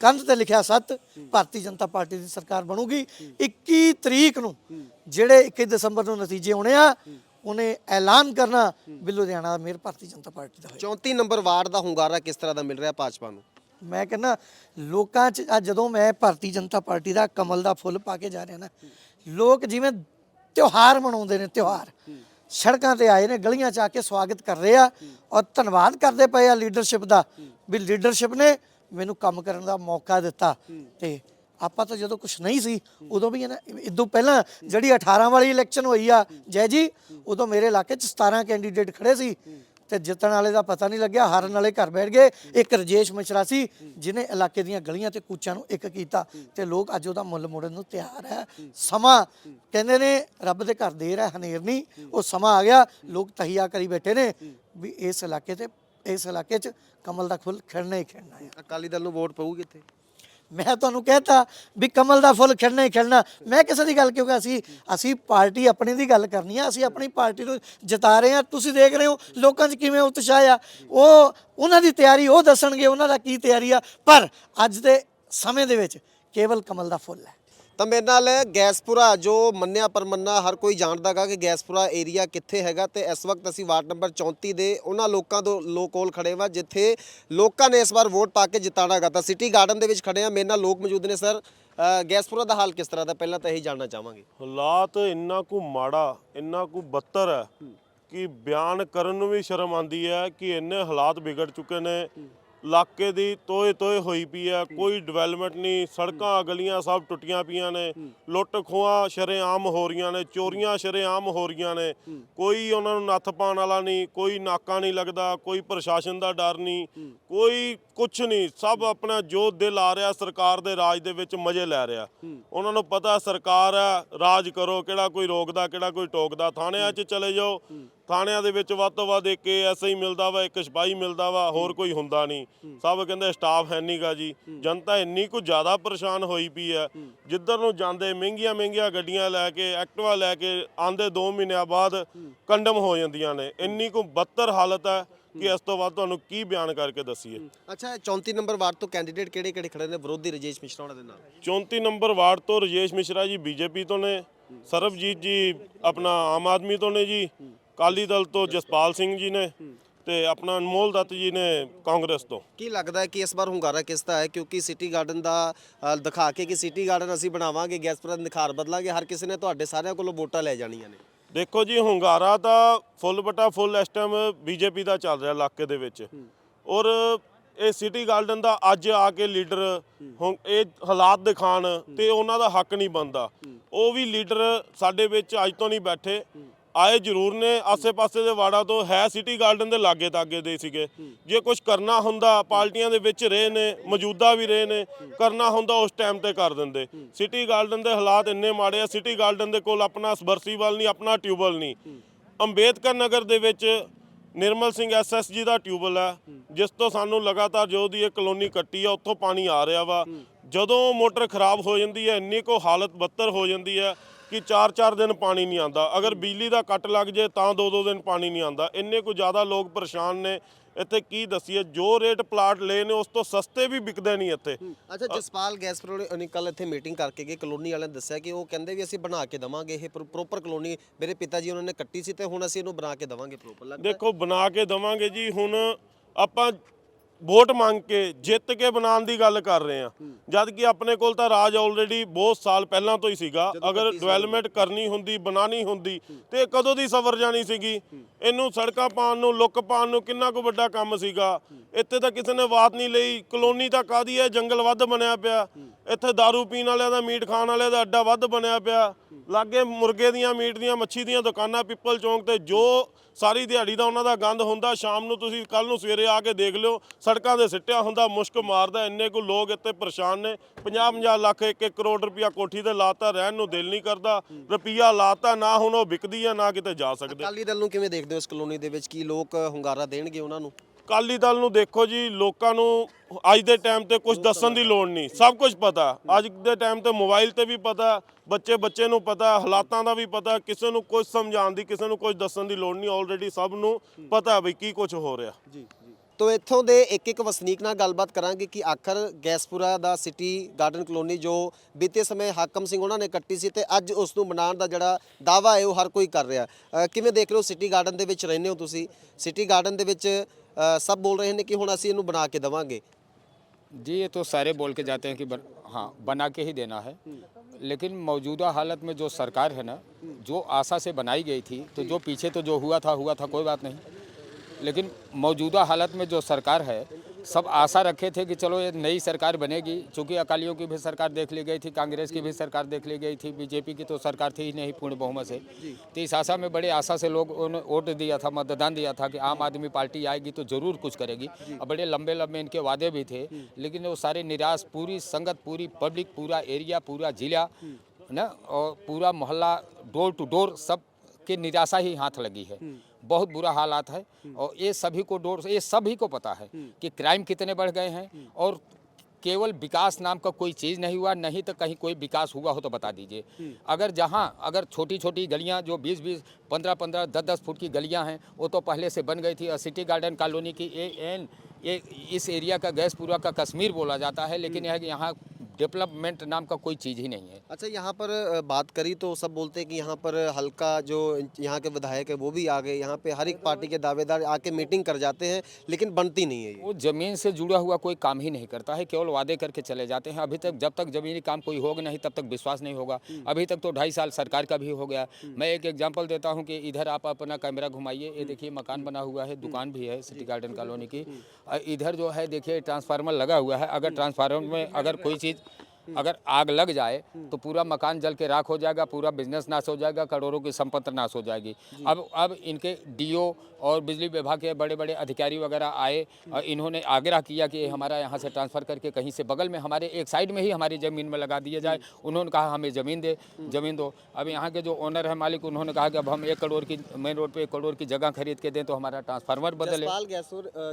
ਕੰਧ ਤੇ ਲਿਖਿਆ ਸੱਤ, ਭਾਰਤੀ ਜਨਤਾ ਪਾਰਟੀ ਦੀ ਸਰਕਾਰ ਬਣੂਗੀ। 21 ਤਰੀਕ ਨੂੰ ਜਿਹੜੇ 21 ਦਸੰਬਰ ਨੂੰ ਨਤੀਜੇ ਆਉਣੇ ਆ ਉਹਨੇ ਐਲਾਨ ਕਰਨਾ ਵੀ ਲੁਧਿਆਣਾ ਦਾ ਮੇਅਰ ਭਾਰਤੀ ਜਨਤਾ ਪਾਰਟੀ ਦਾ ਹੋਏਗਾ। 34 ਨੰਬਰ ਵਾਰਡ ਦਾ ਹੁੰਗਾਰਾ ਕਿਸ ਤਰ੍ਹਾਂ ਦਾ ਮਿਲ ਰਿਹਾ ਭਾਜਪਾ ਨੂੰ? ਮੈਂ ਕਹਿੰਦਾ ਲੋਕਾਂ 'ਚ ਅੱਜ ਜਦੋਂ ਮੈਂ ਭਾਰਤੀ ਜਨਤਾ ਪਾਰਟੀ ਦਾ ਕਮਲ ਦਾ ਫੁੱਲ ਪਾ ਕੇ ਜਾ ਰਿਹਾ ਨਾ ਲੋਕ ਜਿਵੇਂ ਤਿਉਹਾਰ ਮਨਾਉਂਦੇ ਨੇ ਤਿਉਹਾਰ। ਸੜਕਾਂ ਤੇ ਆਏ ਨੇ ਗਲੀਆਂ 'ਚ ਆ ਕੇ ਸਵਾਗਤ ਕਰ ਰਹੇ ਆ ਔਰ ਧੰਨਵਾਦ ਕਰਦੇ ਪਏ ਆ ਲੀਡਰਸ਼ਿਪ ਦਾ ਵੀ ਲੀਡਰਸ਼ਿਪ ਨੇ ਮੈਨੂੰ ਕੰਮ ਕਰਨ ਦਾ ਮੌਕਾ ਦਿੱਤਾ ਤੇ ਆਪਾਂ ਤਾਂ ਜਦੋਂ ਕੁਝ ਨਹੀਂ ਸੀ, ਉਦੋਂ ਵੀ ਇਦੋਂ ਪਹਿਲਾਂ ਜਿਹੜੀ 18 ਵਾਲੀ ਇਲੈਕਸ਼ਨ ਹੋਈ ਆ, ਜੈ ਜੀ, ਉਦੋਂ ਮੇਰੇ ਇਲਾਕੇ 'ਚ 17 ਕੈਂਡੀਡੇਟ ਖੜੇ ਸੀ ਤੇ ਜਿੱਤਣ ਵਾਲੇ ਦਾ ਪਤਾ ਨਹੀਂ ਲੱਗਿਆ, ਹਾਰਨ ਵਾਲੇ ਘਰ ਬੈਠ ਗਏ। ਇੱਕ ਰਜੇਸ਼ ਮਿਸ਼ਰਾ ਸੀ ਜਿਨੇ ਇਲਾਕੇ ਦੀਆਂ ਗਲੀਆਂ ਤੇ ਕੂਚਾਂ ਨੂੰ ਇੱਕ ਕੀਤਾ ਤੇ ਲੋਕ ਅੱਜ ਉਹਦਾ ਮੁੱਲ ਮੋੜਨ ਨੂੰ ਤਿਆਰ ਹੈ। ਸਮਾਂ ਕਹਿੰਦੇ ਨੇ, ਰੱਬ ਦੇ ਘਰ ਦੇਰ ਹੈ, ਹਨੇਰ ਨਹੀਂ, ਉਹ ਸਮਾਂ ਆ ਗਿਆ, ਲੋਕ ਤਹੀਆ ਕਰੀ ਬੈਠੇ ਨੇ ਵੀ ਇਸ ਇਲਾਕੇ ਤੇ, ਇਸ ਇਲਾਕੇ 'ਚ ਕਮਲ ਦਾ ਫੁੱਲ ਖਿੜਨਾ ਹੀ ਖਿੜਨਾ ਹੈ। ਅਕਾਲੀ ਦਲ ਨੂੰ ਵੋਟ ਪਊਗੀ ਕਿੱਥੇ ਮੈਂ ਤੁਹਾਨੂੰ ਕਹਿਤਾ ਵੀ ਕਮਲ ਦਾ ਫੁੱਲ ਖਿੜਨਾ ਹੀ ਖਿੜਨਾ। ਮੈਂ ਕਿਸੇ ਦੀ ਗੱਲ ਕਿਉਂਕਿ ਅਸੀਂ ਅਸੀਂ ਪਾਰਟੀ ਆਪਣੀ ਦੀ ਗੱਲ ਕਰਨੀ ਆ, ਅਸੀਂ ਆਪਣੀ ਪਾਰਟੀ ਨੂੰ ਜਿਤਾ ਰਹੇ ਆ। ਤੁਸੀਂ ਦੇਖ ਰਹੇ ਹੋ ਲੋਕਾਂ 'ਚ ਕਿਵੇਂ ਉਤਸ਼ਾਹ ਆ। ਉਹ, ਉਹਨਾਂ ਦੀ ਤਿਆਰੀ ਉਹ ਦੱਸਣਗੇ, ਉਹਨਾਂ ਦਾ ਕੀ ਤਿਆਰੀ ਆ। ਪਰ ਅੱਜ ਦੇ ਸਮੇਂ ਦੇ ਵਿੱਚ ਕੇਵਲ ਕਮਲ ਦਾ ਫੁੱਲ ਹੈ। ਤਾਂ ਮੇਰੇ ਨਾਲ ਗੈਸਪੁਰਾ ਜੋ ਮੰਨਿਆ ਪਰਮੰਨਾ ਹਰ ਕੋਈ ਜਾਣਦਾਗਾ ਕਿ ਗੈਸਪੁਰਾ ਏਰੀਆ ਕਿੱਥੇ ਹੈਗਾ ਤੇ ਇਸ ਵਕਤ ਅਸੀਂ ਵਾਰਡ ਨੰਬਰ 34 ਦੇ ਉਹਨਾਂ ਲੋਕਾਂ ਤੋਂ ਲੋਕ ਕੋਲ ਖੜੇ ਵਾ ਜਿੱਥੇ ਲੋਕਾਂ ਨੇ ਇਸ ਵਾਰ ਵੋਟ ਪਾ ਕੇ ਜਿਤਾਣਾਗਾ ਤਾਂ ਸਿਟੀ ਗਾਰਡਨ ਦੇ ਵਿੱਚ ਖੜੇ ਆ। ਮੇਰੇ ਨਾਲ ਲੋਕ ਮੌਜੂਦ ਨੇ ਸਰ ਗੈਸਪੁਰਾ ਦਾ ਹਾਲ ਕਿਸ ਤਰ੍ਹਾਂ ਦਾ? ਪਹਿਲਾਂ ਤਾਂ ਇਹੀ ਜਾਣਨਾ ਚਾਹਾਂਗੇ। ਹਾਲਾਤ ਇੰਨਾ ਕੁ ਮਾੜਾ ਇੰਨਾ ਕੁ ਬੱਤਰ ਹੈ ਕਿ ਬਿਆਨ ਕਰਨ ਨੂੰ ਵੀ ਸ਼ਰਮ ਆਂਦੀ ਹੈ ਕਿ ਇੰਨੇ ਹਾਲਾਤ ਵਿਗੜ ਚੁੱਕੇ ਨੇ। ਇਲਾਕੇ ਦੀ ਤੋਏ ਤੋਏ ਹੋਈ ਪਈ ਆ ਕੋਈ ਡਿਵੈਲਪਮੈਂਟ ਨਹੀਂ ਸੜਕਾਂ ਗਲੀਆਂ ਸਭ ਟੁੱਟੀਆਂ ਪਈਆਂ ਨੇ ਲੁੱਟ ਖੋਹਾਂ ਸ਼ਰੇਆਮ ਹੋ ਰਹੀਆਂ ਨੇ ਚੋਰੀਆਂ ਸ਼ਰੇਆਮ ਹੋ ਰਹੀਆਂ ਨੇ ਕੋਈ ਉਹਨਾਂ ਨੂੰ ਨੱਥ ਪਾਉਣ ਵਾਲਾ ਨਹੀਂ ਕੋਈ ਨਾਕਾ ਨਹੀਂ ਲੱਗਦਾ ਕੋਈ ਪ੍ਰਸ਼ਾਸਨ ਦਾ ਡਰ ਨਹੀਂ ਕੋਈ ਕੁਝ ਨਹੀਂ ਸਭ ਆਪਣਾ ਜੋ ਦਿਲ ਆ ਰਿਹਾ ਸਰਕਾਰ ਦੇ ਰਾਜ ਦੇ ਵਿੱਚ ਮਜ਼ੇ ਲੈ ਰਿਹਾ। ਉਹਨਾਂ ਨੂੰ ਪਤਾ ਸਰਕਾਰ ਹੈ ਰਾਜ ਕਰੋ ਕਿਹੜਾ ਕੋਈ ਰੋਕਦਾ ਕਿਹੜਾ ਕੋਈ ਟੋਕਦਾ ਥਾਣਿਆਂ 'ਚ ਚਲੇ ਜਾਓ ਥਾਣਿਆਂ ਦੇ ਵਿੱਚ ਵੱਧ ਤੋਂ ਵੱਧ ਇੱਕ ਐਸਆਈ ਮਿਲਦਾ ਵਾ ਇੱਕ ਸਿਪਾਹੀ ਮਿਲਦਾ ਵਾ ਹੋਰ ਕੋਈ ਹੁੰਦਾ ਨਹੀਂ। ਸਭ ਕਹਿੰਦੇ ਸਟਾਫ ਹੈ ਨਹੀਂਗਾ ਜੀ। ਜਨਤਾ ਇੰਨੀ ਕੁ ਜ਼ਿਆਦਾ ਪਰੇਸ਼ਾਨ ਹੋਈ ਪਈ ਹੈ। ਜਿੱਧਰ ਨੂੰ ਜਾਂਦੇ ਮਹਿੰਗੀਆਂ ਮਹਿੰਗੀਆਂ ਗੱਡੀਆਂ ਲੈ ਕੇ ਐਕਟਿਵਾ ਲੈ ਕੇ ਆਂਦੇ 2 ਮਹੀਨਿਆਂ ਬਾਅਦ ਕੰਡਮ ਹੋ ਜਾਂਦੀਆਂ ਨੇ। ਇੰਨੀ ਕੁ ਬੱਤਰ ਹਾਲਤ ਹੈ ਕਿ ਇਸ ਤੋਂ ਬਾਅਦ ਤੁਹਾਨੂੰ ਕੀ ਬਿਆਨ ਕਰਕੇ ਦੱਸੀਏ? ਅੱਛਾ 34 ਨੰਬਰ ਵਾਰਡ ਤੋਂ ਕੈਂਡੀਡੇਟ ਕਿਹੜੇ ਕਿਹੜੇ ਖੜੇ ਨੇ? ਵਿਰੋਧੀ ਰਜੇਸ਼ ਮਿਸ਼ਰਾ ਉਹਨਾਂ ਦੇ ਨਾਲ। 34 ਨੰਬਰ ਵਾਰਡ ਤੋਂ ਰਜੇਸ਼ ਮਿਸ਼ਰਾ ਜੀ ਬੀਜੇਪੀ ਤੋਂ ਨੇ। ਸਰਬਜੀਤ ਜੀ ਆਪਣਾ ਆਮ ਆਦਮੀ ਤੋਂ ਨੇ ਜੀ। ਕਾਲੀ ਦਲ ਤੋਂ ਜਸਪਾਲ ਸਿੰਘ ਜੀ ਨੇ ਤੇ ਆਪਣਾ ਅਨਮੋਲ ਦੱਤ ਜੀ ਨੇ ਕਾਂਗਰਸ ਤੋਂ। ਕੀ ਲੱਗਦਾ ਹੈ ਕਿ ਇਸ ਵਾਰ ਹੁੰਗਾਰਾ ਕਿਸ ਦਾ ਹੈ? ਕਿਉਂਕਿ ਸਿਟੀ ਗਾਰਡਨ ਦਾ ਅ, ਦਿਖਾ ਕੇ ਕਿ ਸਿਟੀ ਗਾਰਡਨ ਅਸੀਂ ਬਣਾਵਾਂਗੇ ਗੈਸਪੁਰਾ ਦਾ ਨਿਖਾਰ ਬਦਲਾਂਗੇ ਹਰ ਕਿਸੇ ਨੇ ਤੁਹਾਡੇ ਸਾਰਿਆਂ ਕੋਲੋਂ ਵੋਟਾਂ ਲੈ ਜਾਣੀਆਂ ਨੇ। ਦੇਖੋ ਜੀ ਹੁੰਗਾਰਾ ਤਾਂ ਫੁੱਲ ਬਟਾ ਫੁੱਲ ਇਸ ਟਾਈਮ ਬੀਜੇਪੀ ਦਾ ਚੱਲ ਰਿਹਾ ਇਲਾਕੇ ਦੇ ਵਿੱਚ। ਔਰ ਇਹ ਸਿਟੀ ਗਾਰਡਨ ਦਾ ਅੱਜ ਆ ਕੇ ਲੀਡਰ ਹੁਣ ਇਹ ਹਾਲਾਤ ਦਿਖਾਣ ਤੇ ਉਹਨਾਂ ਦਾ ਹੱਕ ਨਹੀਂ ਬਣਦਾ। ਉਹ ਵੀ ਲੀਡਰ ਸਾਡੇ ਵਿੱਚ ਅੱਜ ਤੋਂ ਨਹੀਂ ਬੈਠੇ। ਆਏ ਜ਼ਰੂਰ ਨੇ, ਆਸੇ-ਪਾਸੇ ਦੇ ਵਾੜਾ ਤੋਂ ਹੈ ਸਿਟੀ ਗਾਰਡਨ ਦੇ ਲਾਗੇ ਤਾਗੇ ਦੇ ਸੀਗੇ। ਜੇ ਕੁਝ ਕਰਨਾ ਹੁੰਦਾ, ਪਾਰਟੀਆਂ ਦੇ ਵਿੱਚ ਰਹੇ ਨੇ, ਮੌਜੂਦਾ ਵੀ ਰਹੇ ਨੇ, ਕਰਨਾ ਹੁੰਦਾ ਉਸ ਟਾਈਮ ਤੇ ਕਰ ਦਿੰਦੇ। ਸਿਟੀ ਗਾਰਡਨ ਦੇ ਹਾਲਾਤ ਇੰਨੇ ਮਾੜੇ ਆ, ਸਿਟੀ ਗਾਰਡਨ ਦੇ ਕੋਲ ਆਪਣਾ ਸਬਰਸੀਬਲ ਨਹੀਂ, ਆਪਣਾ ਟਿਊਬਲ ਨਹੀਂ। ਅੰਬੇਦਕਰ ਨਗਰ ਦੇ ਵਿੱਚ ਨਿਰਮਲ ਸਿੰਘ ਐਸਐਸਜੀ ਦਾ ਟਿਊਬਲ ਹੈ ਜਿਸ ਤੋਂ ਸਾਨੂੰ ਲਗਾਤਾਰ ਜੋ ਦੀ ਇਹ ਕਲੋਨੀ ਕੱਟੀ ਆ, ਉੱਥੋਂ ਪਾਣੀ ਆ ਰਿਹਾ ਵਾ। ਜਦੋਂ ਮੋਟਰ ਖਰਾਬ ਹੋ ਜਾਂਦੀ ਹੈ, ਇੰਨੀ ਕੋ ਹਾਲਤ ਬੱਤਰ ਹੋ ਜਾਂਦੀ ਹੈ ਕਿ 4-4 ਦਿਨ ਪਾਣੀ ਨਹੀਂ ਆਂਦਾ ਅਗਰ ਬਿਜਲੀ ਦਾ ਕੱਟ ਲੱਗ ਜੇ ਤਾਂ 2-2 ਦਿਨ ਪਾਣੀ ਨਹੀਂ ਆਂਦਾ ਇੰਨੇ ਕੋ ਜ਼ਿਆਦਾ ਲੋਕ ਪਰੇਸ਼ਾਨ ਨੇ। ਇੱਥੇ ਕੀ ਦਸੀਏ ਜੋ ਰੇਟ ਪਲਾਟ ਲਏ ਨੇ ਉਸ ਤੋਂ ਸਸਤੇ ਵੀ ਵਿਕਦੇ ਨਹੀਂ ਇੱਥੇ। ਅੱਛਾ ਜਸਪਾਲ ਗੈਸਪੁਰਾ ਨੇ ਕੱਲ ਇੱਥੇ ਮੀਟਿੰਗ ਕਰਕੇ ਗਏ। ਕਲੋਨੀ ਵਾਲਿਆਂ ਨੇ ਦੱਸਿਆ ਕਿ ਉਹ ਕਹਿੰਦੇ ਵੀ ਅਸੀਂ ਬਣਾ ਕੇ ਦਵਾਂਗੇ ਇਹ ਪ੍ਰੋਪਰ ਕਲੋਨੀ। ਮੇਰੇ ਪਿਤਾ ਜੀ ਉਹਨਾਂ ਨੇ ਕੱਟੀ ਸੀ ਤੇ ਹੁਣ ਅਸੀਂ ਇਹਨੂੰ ਬਣਾ ਕੇ ਦਵਾਂਗੇ ਪ੍ਰੋਪਰ ਲੱਗਦਾ ਦੇਖੋ ਬਣਾ ਕੇ ਦਵਾਂਗੇ ਜੀ। ਹੁਣ ਆਪਾਂ ਵੋਟ ਮੰਗ ਕੇ ਜਿੱਤ ਕੇ ਬਣਾਉਣ ਦੀ ਗੱਲ ਕਰ ਰਹੇ ਆ ਜਦ ਕਿ ਆਪਣੇ ਕੋਲ ਤਾਂ ਰਾਜ ਆਲਰੇਡੀ ਬਹੁਤ ਸਾਲ ਪਹਿਲਾਂ ਤੋਂ ਹੀ ਸੀਗਾ। ਅਗਰ ਡਿਵੈਲਪਮੈਂਟ ਕਰਨੀ ਹੁੰਦੀ ਬਣਾਣੀ ਹੁੰਦੀ ਤੇ ਇਹ ਕਦੋਂ ਦੀ ਸਵਰ ਜਾਣੀ ਸੀਗੀ? ਇਹਨੂੰ ਸੜਕਾਂ ਪਾਉਣ ਨੂੰ ਲੁੱਕ ਪਾਉਣ ਨੂੰ ਕਿੰਨਾ ਕੁ ਵੱਡਾ ਕੰਮ ਸੀਗਾ? ਇੱਥੇ ਤਾਂ ਕਿਸੇ ਨੇ ਬਾਤ ਨਹੀਂ ਲਈ। ਕਲੋਨੀ ਤਾਂ ਕਾਦੀ ਹੈ? ਜੰਗਲ ਵੱਧ ਬਣਿਆ ਪਿਆ। ਇੱਥੇ दारू ਪੀਣ ਵਾਲਿਆਂ ਦਾ ਮੀਟ ਖਾਣ ਵਾਲਿਆਂ ਦਾ ਅੱਡਾ ਵੱਧ ਬਣਿਆ ਪਿਆ। ਲਾਗੇ ਮੁਰਗੇ ਦੀਆਂ ਮੀਟ ਦੀਆਂ ਮੱਛੀ ਦੀਆਂ ਦੁਕਾਨਾਂ ਪਿੱਪਲ ਚੌਂਕ ਤੇ ਜੋ ਸਾਰੀ ਦਿਹਾੜੀ ਦਾ ਉਹਨਾਂ ਦਾ ਗੰਦ ਹੁੰਦਾ, ਸ਼ਾਮ ਨੂੰ ਤੁਸੀਂ ਕੱਲ ਨੂੰ ਸਵੇਰੇ ਆ ਕੇ ਦੇਖ ਲਿਓ, ਸੜਕਾਂ ਦੇ ਸਿੱਟਿਆ ਹੁੰਦਾ, ਮੁਸ਼ਕ ਮਾਰਦਾ, ਇੰਨੇ ਕੁ ਲੋਕ ਇੱਥੇ ਪਰੇਸ਼ਾਨ ਨੇ। 50-50 ਲੱਖ 1-1 ਕਰੋੜ ਰੁਪਇਆ ਕੋਠੀ ਤੇ ਲਾਤਾ, ਰਹਿਣ ਨੂੰ ਦਿਲ ਨਹੀਂ ਕਰਦਾ, ਰੁਪਈਆ ਲਾਤਾ, ਨਾ ਹੁਣ ਉਹ ਵਿਕਦੀ ਆ, ਨਾ ਕਿਤੇ ਜਾ ਸਕਦੇ। ਅਕਾਲੀ ਦਲ ਨੂੰ ਕਿਵੇਂ ਦੇਖਦੇ ਹੋ ਇਸ ਕਲੋਨੀ ਦੇ ਵਿੱਚ? ਕੀ ਲੋਕ ਹੁੰਗਾਰਾ ਦੇਣਗੇ ਉਹਨਾਂ ਨੂੰ? ਅਕਾਲੀ ਦਲ ਨੂੰ ਦੇਖੋ ਜੀ, ਲੋਕਾਂ ਨੂੰ ਅੱਜ ਦੇ ਟਾਈਮ ਤੇ ਕੁਝ ਦੱਸਣ ਦੀ ਲੋੜ ਨਹੀਂ, ਸਭ ਕੁਝ ਪਤਾ। ਅੱਜ ਦੇ ਟਾਈਮ ਤੇ ਮੋਬਾਈਲ ਤੇ ਵੀ ਪਤਾ ਬੱਚੇ ਬੱਚੇ ਨੂੰ ਪਤਾ, ਹਾਲਾਤਾਂ ਦਾ ਵੀ ਪਤਾ, ਕਿਸੇ ਨੂੰ ਕੁਝ ਸਮਝਾਉਣ ਦੀ, ਕਿਸੇ ਨੂੰ ਕੁਝ ਦੱਸਣ ਦੀ ਲੋੜ ਨਹੀਂ ਆਲਰੇਡੀ ਸਭ ਨੂੰ ਪਤਾ ਬਈ ਕੀ ਕੁਝ ਹੋ ਰਿਹਾ। ਜੀ ਤੋ ਇੱਥੋਂ ਦੇ ਇੱਕ ਇੱਕ ਵਸਨੀਕ ਨਾਲ ਗੱਲਬਾਤ ਕਰਾਂਗੇ ਕਿ ਆਖਰ ਗੈਸਪੁਰਾ ਦਾ ਸਿਟੀ ਗਾਰਡਨ ਕਲੋਨੀ ਜੋ ਬੀਤੇ ਸਮੇਂ ਹਾਕਮ ਸਿੰਘ ਉਹਨਾਂ ਨੇ ਕੱਟੀ ਸੀ ਤੇ ਅੱਜ ਉਸ ਨੂੰ ਬਣਾਉਣ ਦਾ ਜਿਹੜਾ ਦਾਵਾ ਹੈ, ਉਹ ਹਰ ਕੋਈ ਕਰ ਰਿਹਾ। ਕਿਵੇਂ ਦੇਖ ਰਹੇ ਹੋ ਸਿਟੀ ਗਾਰਡਨ ਦੇ ਵਿੱਚ ਰਹਿੰਦੇ ਹੋ ਤੁਸੀਂ? ਸਿਟੀ ਗਾਰਡਨ ਦੇ ਵਿੱਚ ਸਭ ਬੋਲ ਰਹੇ ਨੇ ਕਿ ਹੁਣ ਅਸੀਂ ਇਹਨੂੰ ਬਣਾ ਕੇ ਦਵਾਂਗੇ जी ये तो सारे बोल के जाते हैं कि बन, हाँ बना के ही देना है लेकिन मौजूदा हालत में जो सरकार है ना जो आशा से बनाई गई थी तो जो पीछे तो जो हुआ था हुआ था कोई बात नहीं लेकिन मौजूदा हालत में जो सरकार है सब आशा रखे थे कि चलो ये नई सरकार बनेगी। चूँकि अकालियों की भी सरकार देख ली गई थी कांग्रेस की भी सरकार देख ली गई थी बीजेपी की तो सरकार थी ही नहीं पूर्ण बहुमत से। तो इस आशा में बड़े आशा से लोगों ने वोट दिया था मतदान दिया था कि आम आदमी पार्टी आएगी तो ज़रूर कुछ करेगी। और बड़े लंबे लंबे इनके वादे भी थे लेकिन वो सारे निराश पूरी संगत पूरी पब्लिक पूरा एरिया पूरा जिला ना और पूरा मोहल्ला डोर टू डोर सब की निराशा ही हाथ लगी है। बहुत बुरा हालात है और ये सभी को डोर ये सभी को पता है कि क्राइम कितने बढ़ गए हैं और केवल विकास नाम का कोई चीज़ नहीं हुआ नहीं तो कहीं कोई विकास हुआ हो तो बता दीजिए। अगर जहाँ अगर छोटी छोटी गलियाँ जो 20 20 15 15 10 10 फुट की गलियाँ हैं वो तो पहले से बन गई थी और सिटी गार्डन कॉलोनी की ए एन ये इस एरिया का गैस पूरा का कश्मीर बोला जाता है लेकिन यह यहाँ डेवलपमेंट नाम का कोई चीज़ ही नहीं है। अच्छा यहाँ पर बात करी तो सब बोलते हैं कि यहाँ पर हल्का जो यहाँ के विधायक है वो भी आ गए। यहाँ पे हर एक पार्टी के दावेदार आके मीटिंग कर जाते हैं लेकिन बनती नहीं है वो ज़मीन से जुड़ा हुआ कोई काम ही नहीं करता है केवल वादे करके चले जाते हैं। अभी तक जब तक ज़मीनी काम कोई होगा नहीं तब तक विश्वास नहीं होगा। अभी तक तो ढाई साल सरकार का भी हो गया। मैं एक एग्ज़ाम्पल देता हूँ कि इधर आप अपना कैमरा घुमाइए। ये देखिए मकान बना हुआ है दुकान भी है सिटी गार्डन कॉलोनी की। इधर जो है देखिए ट्रांसफार्मर लगा हुआ है। अगर ट्रांसफार्मर में अगर कोई चीज़ अगर आग लग जाए तो पूरा मकान जल के राख हो जाएगा पूरा बिज़नेस नाश हो जाएगा करोड़ों की संपत्ति नाश हो जाएगी। अब अब इनके डीओ और बिजली विभाग के बड़े बड़े अधिकारी वगैरह आए और इन्होंने आग्रह किया कि हमारा यहाँ से ट्रांसफ़र करके कहीं से बगल में हमारे एक साइड में ही हमारी ज़मीन में लगा दिया जाए। उन्होंने कहा हमें ज़मीन दे ज़मीन दो। अब यहाँ के जो ओनर है मालिक उन्होंने कहा कि अब हम एक करोड़ की मेन रोड पे एक करोड़ की जगह खरीद के दें तो हमारा ट्रांसफार्मर बदले। जसपाल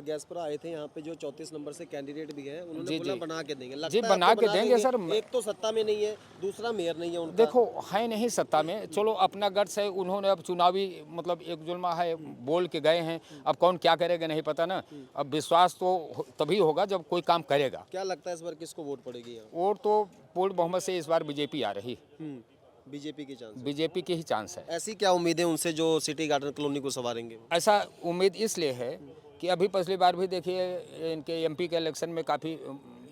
गैसपुर आए थे यहाँ पे जो चौंतीस नंबर से कैंडिडेट भी हैं उन्होंने जी। बना के देंगे। जी, बना के देंगे, सर। एक तो सत्ता में नहीं है दूसरा मेयर नहीं है उनका। देखो है नहीं सत्ता में। चलो अपना गट्स है उन्होंने अब चुनावी मतलब एक जुलमा है बोल के गए हैं। अब कौन क्या करेगा नहीं पता ना। अब विश्वास तो तभी होगा जब कोई काम करेगा। क्या लगता है इस बार किसको वोट पड़ेगी और तो पूर्ण बहुमत से इस बार बीजेपी आ रही। बीजेपी की चांस बीजेपी की ही चांस है। ऐसी क्या उम्मीदें उनसे जो सिटी गार्डन कॉलोनी को संवारेंगे? ऐसा उम्मीद इसलिए है कि अभी पिछली बार भी देखिए इनके एमपी के इलेक्शन में काफ़ी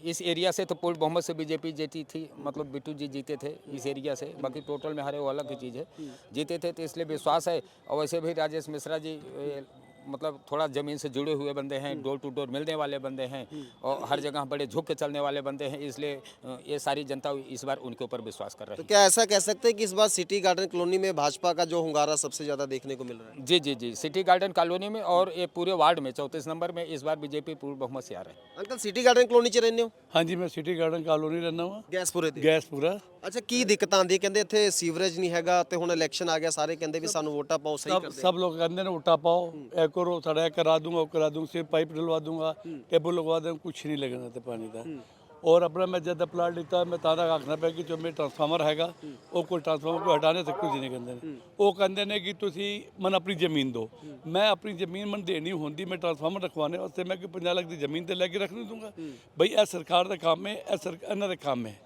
इस एरिया से तो पूर्ण बहुमत से बीजेपी जीती थी मतलब बिट्टू जी जीते थे इस एरिया से बाकी टोटल में हरे वो अलग की चीज़ है जीते थे तो इसलिए विश्वास है और वैसे भी राजेश मिश्रा जी ए, मतलब थोड़ा ज़मीन से जुड़े हुए बंदे हैं डोर टू डोर मिलने वाले बंदे हैं और हर जगह बड़े झुक के चलने वाले बंदे हैं इसलिए अ, ये सारी जनता इस बार उनके ऊपर विश्वास कर रही तो है क्या ऐसा कह सकते हैं कि इस बार सिटी गार्डन कॉलोनी में भाजपा का जो हंगारा सबसे ज्यादा देखने को मिल रहा है जी जी जी सिटी गार्डन कॉलोनी में और ये पूरे वार्ड में चौंतीस नंबर में इस बार बीजेपी पूर्ण बहुमत से आ रहा है अंकल सिटी गार्डन ਕਲੋਨੀ ਚ ਰਹਿੰਦੇ ਹੋ ਹਾਂਜੀ ਮੈਂ ਸਿਟੀ ਗਾਰਡਨ ਕਾਲੋਨੀ ਰਹਿੰਦਾ ਵਾਂ ਗੈਸਪੁਰੇ ਦੇ ਗੈਸ ਪੂਰਾ ਅੱਛਾ ਕੀ ਦਿੱਕਤ ਆਂਦੀ ਕਹਿੰਦੇ ਇੱਥੇ ਸੀਵਰੇਜ ਨਹੀਂ ਹੈਗਾ ਤੇ ਹੁਣ ਇਲੈਕਸ਼ਨ ਆ ਗਿਆ ਸਾਰੇ ਕਹਿੰਦੇ ਵੀ ਸਾਨੂੰ ਵੋਟਾਂ ਪਾਓ ਸਹੀ सब ਕਰਦੇ सब लोग कहते हैं उठा पाओ ए करो साढ़ा ए करा दूंगा वो करा दूंगा सिर्फ पाइप डलवा दूंगा टेबल लगवा दूंगा कुछ नहीं लगना ते पानी का और अपना मैं जब प्लाट लेता मैं तारा आखना ਪਿਆ ਕਿ ਜੋ ਮੇਰੇ ਟਰਾਂਸਫਾਰਮਰ ਹੈਗਾ ਉਹ ਕੋਈ ਟਰਾਂਸਫਾਰਮਰ ਕੋਈ ਹਟਾਣੇ ਤੇ ਕੁਝ ਨਹੀਂ ਕਹਿੰਦੇ ਨੇ ਉਹ ਕਹਿੰਦੇ ਨੇ ਕਿ ਤੁਸੀਂ ਮਨ ਆਪਣੀ ਜ਼ਮੀਨ ਦਿਓ ਮੈਂ ਆਪਣੀ ਜ਼ਮੀਨ ਮਨ ਦੇਣੀ ਹੁੰਦੀ ਮੈਂ ਟਰਾਂਸਫਾਰਮਰ ਰਖਵਾਉਣੇ ਵਾਸਤੇ ਮੈਂ ਕਿ 50 ਲੱਖ ਦੀ ਜ਼ਮੀਨ ਤੇ ਲੈ ਕੇ ਰੱਖ ਨਹੀਂ ਦੂੰਗਾ ਬਈ ਇਹ ਸਰਕਾਰ ਦਾ ਕੰਮ ਹੈ ਇਹ ਸਰਕਾਰ ਇਹਨਾਂ ਦਾ ਕੰਮ ਹੈ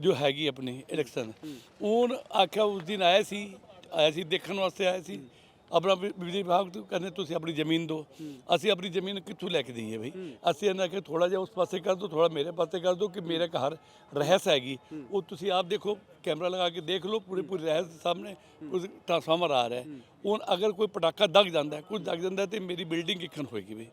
ਜੋ ਹੈਗੀ ਆਪਣੀ ਇਲੈਕਸ਼ਨ ਹੁਣ ਆਖਿਆ ਉਸ ਦਿਨ ਆਇਆ ਸੀ ਆਇਆ ਸੀ ਦੇਖਣ ਵਾਸਤੇ ਆਇਆ ਸੀ ਆਪਣਾ ਬਿ- ਬਿਜਲੀ ਵਿਭਾਗ ਤੋਂ ਕਹਿੰਦੇ ਤੁਸੀਂ ਆਪਣੀ ਜ਼ਮੀਨ ਦਿਓ। ਅਸੀਂ ਆਪਣੀ ਜ਼ਮੀਨ ਕਿੱਥੋਂ ਲੈ ਕੇ ਦਈਏ ਬਈ? ਅਸੀਂ ਇਹਨਾਂ ਕਿ ਥੋੜਾ ਜਿਹਾ ਉਸ ਪਾਸੇ ਕਰ ਦਿਓ ਥੋੜਾ ਮੇਰੇ ਪਾਸੇ ਕਰ ਦਿਓ ਕਿ ਮੇਰੇ ਘਰ ਰਹਿਸ ਹੈਗੀ। ਉਹ ਤੁਸੀਂ ਆਪ ਦੇਖੋ ਕੈਮਰਾ ਲਗਾ ਕੇ ਦੇਖ ਲਓ ਪੂਰੀ ਪੂਰੀ ਰਹਿਸ ਦੇ ਸਾਹਮਣੇ ਉਸ ਟਰਾਂਸਫਾਰਮਰ ਆ ਰਿਹਾ ਹੈ। ਹੁਣ ਅਗਰ ਕੋਈ ਪਟਾਕਾ ਦਗ ਜਾਂਦਾ ਹੈ ਕੁਝ ਦਗ ਜਾਂਦਾ ਹੈ ਤੇ ਮੇਰੀ ਬਿਲਡਿੰਗ ਕਿੱਕਣ ਹੋਏਗੀ ਬਈ?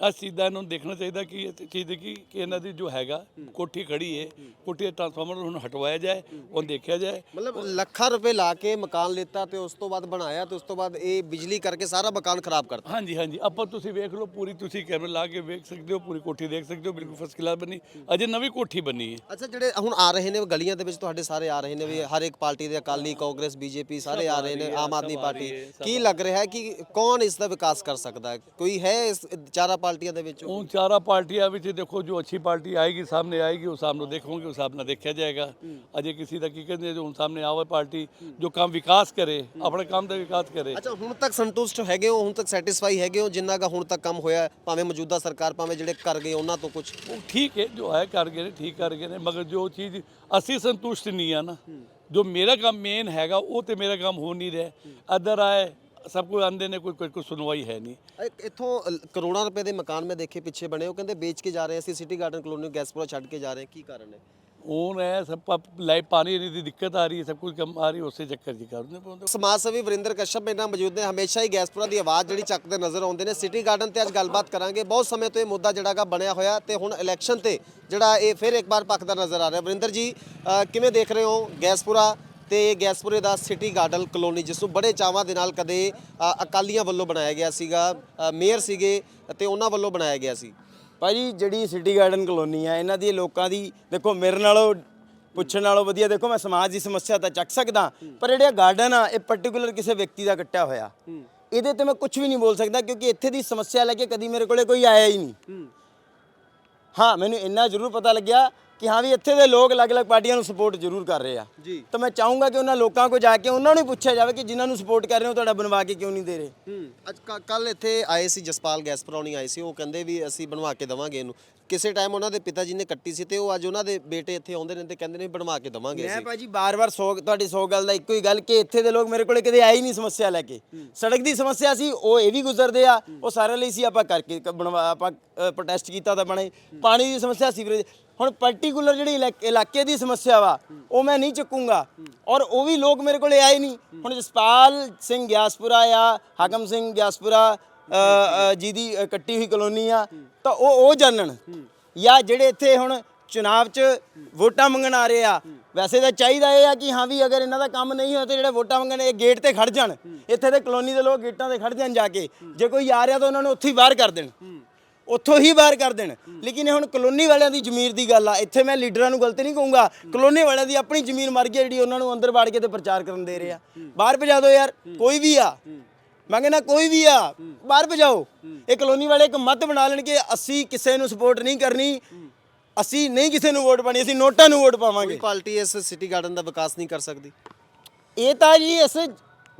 ਆ ਸਿੱਧਾ ਇਹਨਾਂ ਨੂੰ ਦੇਖਣਾ ਚਾਹੀਦਾ ਕਿ ਇਹ ਚੀਜ਼ ਦੇਖੀ ਕਿ ਇਹਨਾਂ ਦੀ ਜੋ ਹੈਗਾ ਕੋਠੀ ਖੜੀ ਹੈ ਕੋਠੀ ਦਾ ਟਰਾਂਸਫਾਰਮਰ ਹੁਣ ਹਟਵਾਇਆ ਜਾਏ ਉਹ ਦੇਖਿਆ ਜਾਏ। ਮਤਲਬ ਲੱਖਾਂ ਰੁਪਏ ਲਾ ਕੇ ਮਕਾਨ ਲਿੱਤਾ ਤੇ ਉਸ ਤੋਂ ਬਾਅਦ ਬਣਾਇਆ ਤੇ ਉਸ ਤੋਂ ਬਾਅਦ ਇਹ ਬਿਜਲੀ ਕਰਕੇ ਸਾਰਾ ਮਕਾਨ ਖਰਾਬ ਕਰਤਾ। ਹਾਂਜੀ ਹਾਂਜੀ। ਆਪਾਂ ਤੁਸੀਂ ਵੇਖ ਲਓ ਪੂਰੀ ਤੁਸੀਂ ਕੈਮਰਾ ਲਾ ਕੇ ਵੇਖ ਸਕਦੇ ਹੋ ਪੂਰੀ ਕੋਠੀ ਦੇਖ ਸਕਦੇ ਹੋ ਬਿਲਕੁਲ ਫਸਟ ਕਲਾਸ ਬਣੀ। ਅਜੇ ਨਵੀਂ ਕੋਠੀ ਬਣੀ ਹੈ ਅੱਛਾ ਜਿਹੜੇ ਹੁਣ ਆ ਰਹੇ ਨੇ ਗਲੀਆਂ ਦੇ ਵਿੱਚ ਤੁਹਾਡੇ ਸਾਰੇ ਆ ਰਹੇ ਨੇ ਵੀ ਹਰ ਇੱਕ ਪਾਰਟੀ ਦੇ ਅਕਾਲੀ ਕਾਂਗਰਸ ਬੀਜੇਪੀ ਸਾਰੇ ਆ ਰਹੇ ਨੇ ਆਮ ਆਦਮੀ ਪਾਰਟੀ। ਕੀ ਲੱਗ ਰਿਹਾ ਹੈ ਕਿ ਕੌਣ ਇਸ ਦਾ ਵਿਕਾਸ ਕਰ ਸਕਦਾ ਹੈ? ਕੋਈ ਹੈ ਇਸ ਚਾਰਾਂ ਪਾਰਟੀਆਂ ਦੇ ਵਿੱਚ ਉਹ ਚਾਰਾ ਪਾਰਟੀਆਂ ਵਿੱਚ ਦੇਖੋ ਜੋ ਅੱਛੀ ਪਾਰਟੀ ਆਏਗੀ ਸਾਹਮਣੇ ਆਏਗੀ ਹਿਸਾਬ ਨਾਲ ਦੇਖੋਗੇ ਉਸ ਹਿਸਾਬ ਨਾਲ ਦੇਖਿਆ ਜਾਏਗਾ। ਅਜੇ ਕਿਸੇ ਦਾ ਕੀ ਕਹਿੰਦੇ ਜੋ ਹੁਣ ਸਾਹਮਣੇ ਆਵੇ ਪਾਰਟੀ ਜੋ ਕੰਮ ਵਿਕਾਸ ਕਰੇ ਆਪਣੇ ਕੰਮ ਦਾ ਵਿਕਾਸ ਕਰੇ। ਅੱਛਾ ਹੁਣ ਤੱਕ ਸੰਤੁਸ਼ਟ ਹੈਗੇ ਹੋ ਹੁਣ ਤੱਕ ਸੈਟੀਸਫਾਈ ਹੈਗੇ ਹੋ ਜਿੰਨਾ ਕਾ ਹੁਣ ਤੱਕ ਕੰਮ ਹੋਇਆ ਭਾਵੇਂ ਮੌਜੂਦਾ ਸਰਕਾਰ ਭਾਵੇਂ ਜਿਹੜੇ ਕਰ ਗਏ ਉਹਨਾਂ ਤੋਂ ਕੁਝ ਉਹ ਠੀਕ ਹੈ ਜੋ ਹੈ ਕਰ ਗਏ ਨੇ ਠੀਕ ਕਰ ਗਏ ਨੇ ਮਗਰ ਜੋ ਚੀਜ਼ ਅਸੀਂ ਸੰਤੁਸ਼ਟ ਨਹੀਂ ਆ ਨਾ। ਜੋ ਮੇਰਾ ਕੰਮ ਮੇਨ ਹੈਗਾ ਉਹ ਤੇ ਮੇਰਾ ਕੰਮ ਹੋ ਨਹੀਂ ਰਿਹਾ। ਅਦਰ ਆਏ ਸਭ ਕੋਈ ਆਂਦੇ ਨੇ ਕੋਈ ਕੋਈ ਕੋਈ ਸੁਣਵਾਈ ਹੈ ਨਹੀਂ। ਇੱਕ ਇੱਥੋਂ ਅ, ਕਰੋੜਾਂ ਰੁਪਏ ਦੇ ਮਕਾਨ ਮੈਂ ਦੇਖੇ ਪਿੱਛੇ ਬਣੇ ਉਹ ਕਹਿੰਦੇ ਵੇਚ ਕੇ ਜਾ ਰਹੇ ਅਸੀਂ ਸਿਟੀ ਗਾਰਡਨ ਕਲੋਨੀ ਗੈਸਪੁਰਾ ਛੱਡ ਕੇ ਜਾ ਰਹੇ ਹਾਂ ਕੀ ਕਾਰਨ ਹੈ? ਹੁਣ ਹੈ ਸਭ ਪ- ਲਾਈਟ ਪਾਣੀ ਦੀ ਦਿੱਕਤ ਆ ਰਹੀ ਹੈ ਸਭ ਕੁਝ ਕੰਮ ਆ ਰਹੀ ਉਸੇ ਚੱਕਰ ਜੀ ਕਰਦੇ ਪਉਂਦੇ ਸਮਾਜ ਸੇਵੀ ਵਰਿੰਦਰ ਕਸ਼ਪ ਮੇਰੇ ਨਾਲ ਮੌਜੂਦ ਨੇ ਹਮੇਸ਼ਾ ਹੀ ਗੈਸਪੁਰਾ ਦੀ ਆਵਾਜ਼ ਜਿਹੜੀ ਚੱਕਦੇ ਨਜ਼ਰ ਆਉਂਦੇ ਨੇ। ਸਿਟੀ ਗਾਰਡਨ ਤੇ ਅੱਜ ਗੱਲਬਾਤ ਕਰਾਂਗੇ ਬਹੁਤ ਸਮੇਂ ਤੋਂ ਇਹ ਮੁੱਦਾ ਜਿਹੜਾਗਾ ਬਣਿਆ ਹੋਇਆ ਤੇ ਹੁਣ ਇਲੈਕਸ਼ਨ ਤੇ ਜਿਹੜਾ ਇਹ ਫਿਰ ਇੱਕ ਵਾਰ ਭਖਦਾ ਨਜ਼ਰ ਆ ਰਿਹਾ। ਵਰਿੰਦਰ ਜੀ ਅ, ਕਿਵੇਂ ਦੇਖ ਰਹੇ ਹੋ ਗੈਸਪੁਰਾ ਤੇ ਗੈਸਪੁਰੇ ਦਾ ਸਿਟੀ ਗਾਰਡਨ ਕਲੋਨੀ ਜਿਸ ਨੂੰ ਬੜੇ ਚਾਵਾਂ ਦੇ ਨਾਲ ਕਦੇ ਅਕਾਲੀਆਂ ਵੱਲੋਂ ਬਣਾਇਆ ਗਿਆ ਸੀਗਾ ਮੇਅਰ ਸੀਗੇ ਤੇ ਉਹਨਾਂ ਵੱਲੋਂ ਬਣਾਇਆ ਗਿਆ ਸੀ। ਭਾਜੀ ਜਿਹੜੀ ਸਿਟੀ ਗਾਰਡਨ ਕਲੋਨੀ ਆ ਇਹਨਾਂ ਦੀ ਲੋਕਾਂ ਦੀ ਦੇਖੋ ਮੇਰੇ ਨਾਲੋਂ ਪੁੱਛਣ ਨਾਲੋਂ ਵਧੀਆ ਦੇਖੋ ਮੈਂ ਸਮਾਜ ਦੀ ਸਮੱਸਿਆ ਤਾਂ ਚੱਕ ਸਕਦਾ ਪਰ ਜਿਹੜਾ ਗਾਰਡਨ ਆ ਇਹ ਪਾਰਟਿਕੂਲਰ ਕਿਸੇ ਵਿਅਕਤੀ ਦਾ ਕੱਟਿਆ ਹੋਇਆ। ਇਹਦੇ ਤੇ ਮੈਂ ਕੁਝ ਵੀ ਨਹੀਂ ਬੋਲ ਸਕਦਾ ਕਿਉਂਕਿ ਇੱਥੇ ਦੀ ਸਮੱਸਿਆ ਲੈ ਕੇ ਕਦੀ ਮੇਰੇ ਕੋਲੇ ਕੋਈ ਆਇਆ ਹੀ ਨਹੀਂ। ਹਾਂ ਮੈਨੂੰ ਇੰਨਾ ਜ਼ਰੂਰ ਪਤਾ ਲੱਗਿਆ ਕਿ ਹਾਂ ਵੀ ਇੱਥੇ ਦੇ ਲੋਕ ਅਲੱਗ-ਅਲੱਗ ਪਾਰਟੀਆਂ ਨੂੰ ਸਪੋਰਟ ਜ਼ਰੂਰ ਕਰ ਰਹੇ ਆ। ਜੀ। ਤਾਂ ਮੈਂ ਚਾਹੂੰਗਾ ਕਿ ਉਹਨਾਂ ਲੋਕਾਂ ਕੋਲ ਜਾ ਕੇ ਉਹਨਾਂ ਨੂੰ ਹੀ ਪੁੱਛਿਆ ਜਾਵੇ ਕਿ ਜਿਨ੍ਹਾਂ ਨੂੰ ਸਪੋਰਟ ਕਰ ਰਹੇ ਹੋ ਤੁਹਾਡਾ ਬਣਵਾ ਕੇ ਕਿਉਂ ਨਹੀਂ ਦੇ ਰਹੇ? ਹੂੰ ਅੱਜ ਕੱਲ ਇੱਥੇ ਆਏ ਸੀ ਜਸਪਾਲ ਗੈਸ ਪਰੌਣੀ ਆਏ ਸੀ ਉਹ ਕਹਿੰਦੇ ਵੀ ਅਸੀਂ ਬਣਵਾ ਕੇ ਦਵਾਂਗੇ ਇਹਨੂੰ। ਕਿਸੇ ਟਾਈਮ ਉਹਨਾਂ ਦੇ ਪਿਤਾ ਜੀ ਨੇ ਕੱਟੀ ਸੀ ਤੇ ਉਹ ਅੱਜ ਉਹਨਾਂ ਦੇ ਬੇਟੇ ਇੱਥੇ ਆਉਂਦੇ ਨੇ ਤੇ ਕਹਿੰਦੇ ਨੇ ਬਣਵਾ ਕੇ ਦਵਾਂਗੇ ਮੈਂ ਭਾਜੀ ਬਾਰ-ਬਾਰ ਸੌ ਤੁਹਾਡੀ ਸੌ ਗੱਲ ਦਾ ਇੱਕੋ ਹੀ ਗੱਲ ਕਿ ਇੱਥੇ ਦੇ ਲੋਕ ਮੇਰੇ ਕੋਲੇ ਕਦੇ ਆਏ ਹੀ ਨਹੀਂ ਸਮੱਸਿਆ ਲੈ ਕੇ। ਸੜਕ ਦੀ ਸਮੱਸਿਆ ਸੀ ਉਹ ਇਹ ਵੀ ਗੁਜ਼ਰਦੇ ਆ ਉਹ ਸਾਰਿਆਂ ਲਈ ਸੀ ਆਪਾਂ ਕਰਕੇ ਬਣਵਾ ਆਪਾਂ ਪ੍ਰੋਟੈਸਟ ਕੀਤਾ ਤਾਂ ਬਣੇ। ਪਾਣੀ ਦੀ ਸਮੱਸਿਆ ਸੀਵਰੇਜ ਹੁਣ ਪਾਰਟਿਕੂਲਰ ਜਿਹੜੀ ਇਲਾਕ- ਇਲਾਕੇ ਦੀ ਸਮੱਸਿਆ ਵਾ ਉਹ ਮੈਂ ਨਹੀਂ ਚੱਕੂੰਗਾ। ਔਰ ਉਹ ਵੀ ਲੋਕ ਮੇਰੇ ਕੋਲੇ ਆਏ ਨਹੀਂ। ਹੁਣ ਜਸਪਾਲ ਸਿੰਘ ਗਿਆਸਪੁਰਾ ਆ ਹਾਕਮ ਸਿੰਘ ਗਿਆਸਪੁਰਾ ਅ, ਅ, ਜਿਹਦੀ ਅ, ਕੱਟੀ ਹੋਈ ਕਲੋਨੀ ਆ ਤਾਂ ਉਹ ਉਹ ਜਾਣਨ। ਜਾਂ ਜਿਹੜੇ ਇੱਥੇ ਹੁਣ ਚੁਣਾਵ 'ਚ ਵੋਟਾਂ ਮੰਗਣ ਆ ਰਹੇ ਆ ਵੈਸੇ ਤਾਂ ਚਾਹੀਦਾ ਇਹ ਆ ਕਿ ਹਾਂ ਵੀ ਅਗਰ ਇਹਨਾਂ ਦਾ ਕੰਮ ਨਹੀਂ ਹੋਇਆ ਤੇ ਜਿਹੜੇ ਵੋਟਾਂ ਮੰਗਣ ਇਹ ਗੇਟ ਤੇ ਖੜ ਜਾਣ। ਇੱਥੇ ਦੇ ਕਲੋਨੀ ਦੇ ਲੋਕ ਗੇਟਾਂ ਤੇ ਖੜ ਜਾਣ ਜਾ ਕੇ। ਜੇ ਕੋਈ ਆ ਰਿਹਾ ਤਾਂ ਉਹਨਾਂ ਨੂੰ ਉੱਥੇ ਹੀ ਬਾਹਰ ਕਰ ਦੇਣ। ਉੱਥੋਂ ਹੀ ਬਾਹਰ ਕਰ ਦੇਣ। ਲੇਕਿਨ ਇਹ ਹੁਣ ਕਲੋਨੀ ਵਾਲਿਆਂ ਦੀ ਜ਼ਮੀਰ ਦੀ ਗੱਲ ਆ। ਇੱਥੇ ਮੈਂ ਲੀਡਰਾਂ ਨੂੰ ਗਲਤ ਨਹੀਂ ਕਹੂੰਗਾ। ਕਲੋਨੀ ਵਾਲਿਆਂ ਦੀ ਆਪਣੀ ਜ਼ਮੀਰ ਮਰ ਗਈ ਜਿਹੜੀ ਉਹਨਾਂ ਨੂੰ ਅੰਦਰ ਵਾੜ ਕੇ ਤੇ ਪ੍ਰਚਾਰ ਕਰਨ ਦੇ ਰਹੇ ਆ। ਬਾਹਰ ਭਜਾ ਦਿਓ ਯਾਰ ਕੋਈ ਵੀ ਆ। ਮੈਂ ਕਹਿੰਦਾ ਕੋਈ ਵੀ ਆ ਬਾਹਰ ਭਜਾਓ। ਇਹ ਕਲੋਨੀ ਵਾਲੇ ਇੱਕ ਮਤ ਬਣਾ ਲੈਣ ਕਿ ਅਸੀਂ ਕਿਸੇ ਨੂੰ ਸਪੋਰਟ ਨਹੀਂ ਕਰਨੀ। ਅਸੀਂ ਨਹੀਂ ਕਿਸੇ ਨੂੰ ਵੋਟ ਪਾਣੀ ਅਸੀਂ ਨੋਟਾਂ ਨੂੰ ਵੋਟ ਕੋਈ ਪਾਵਾਂਗੇ ਪਾਰਟੀ ਇਸ ਸਿਟੀ ਗਾਰਡਨ ਦਾ ਵਿਕਾਸ ਨਹੀਂ ਕਰ ਸਕਦੀ। ਇਹ ਤਾਂ ਜੀ ਇਸ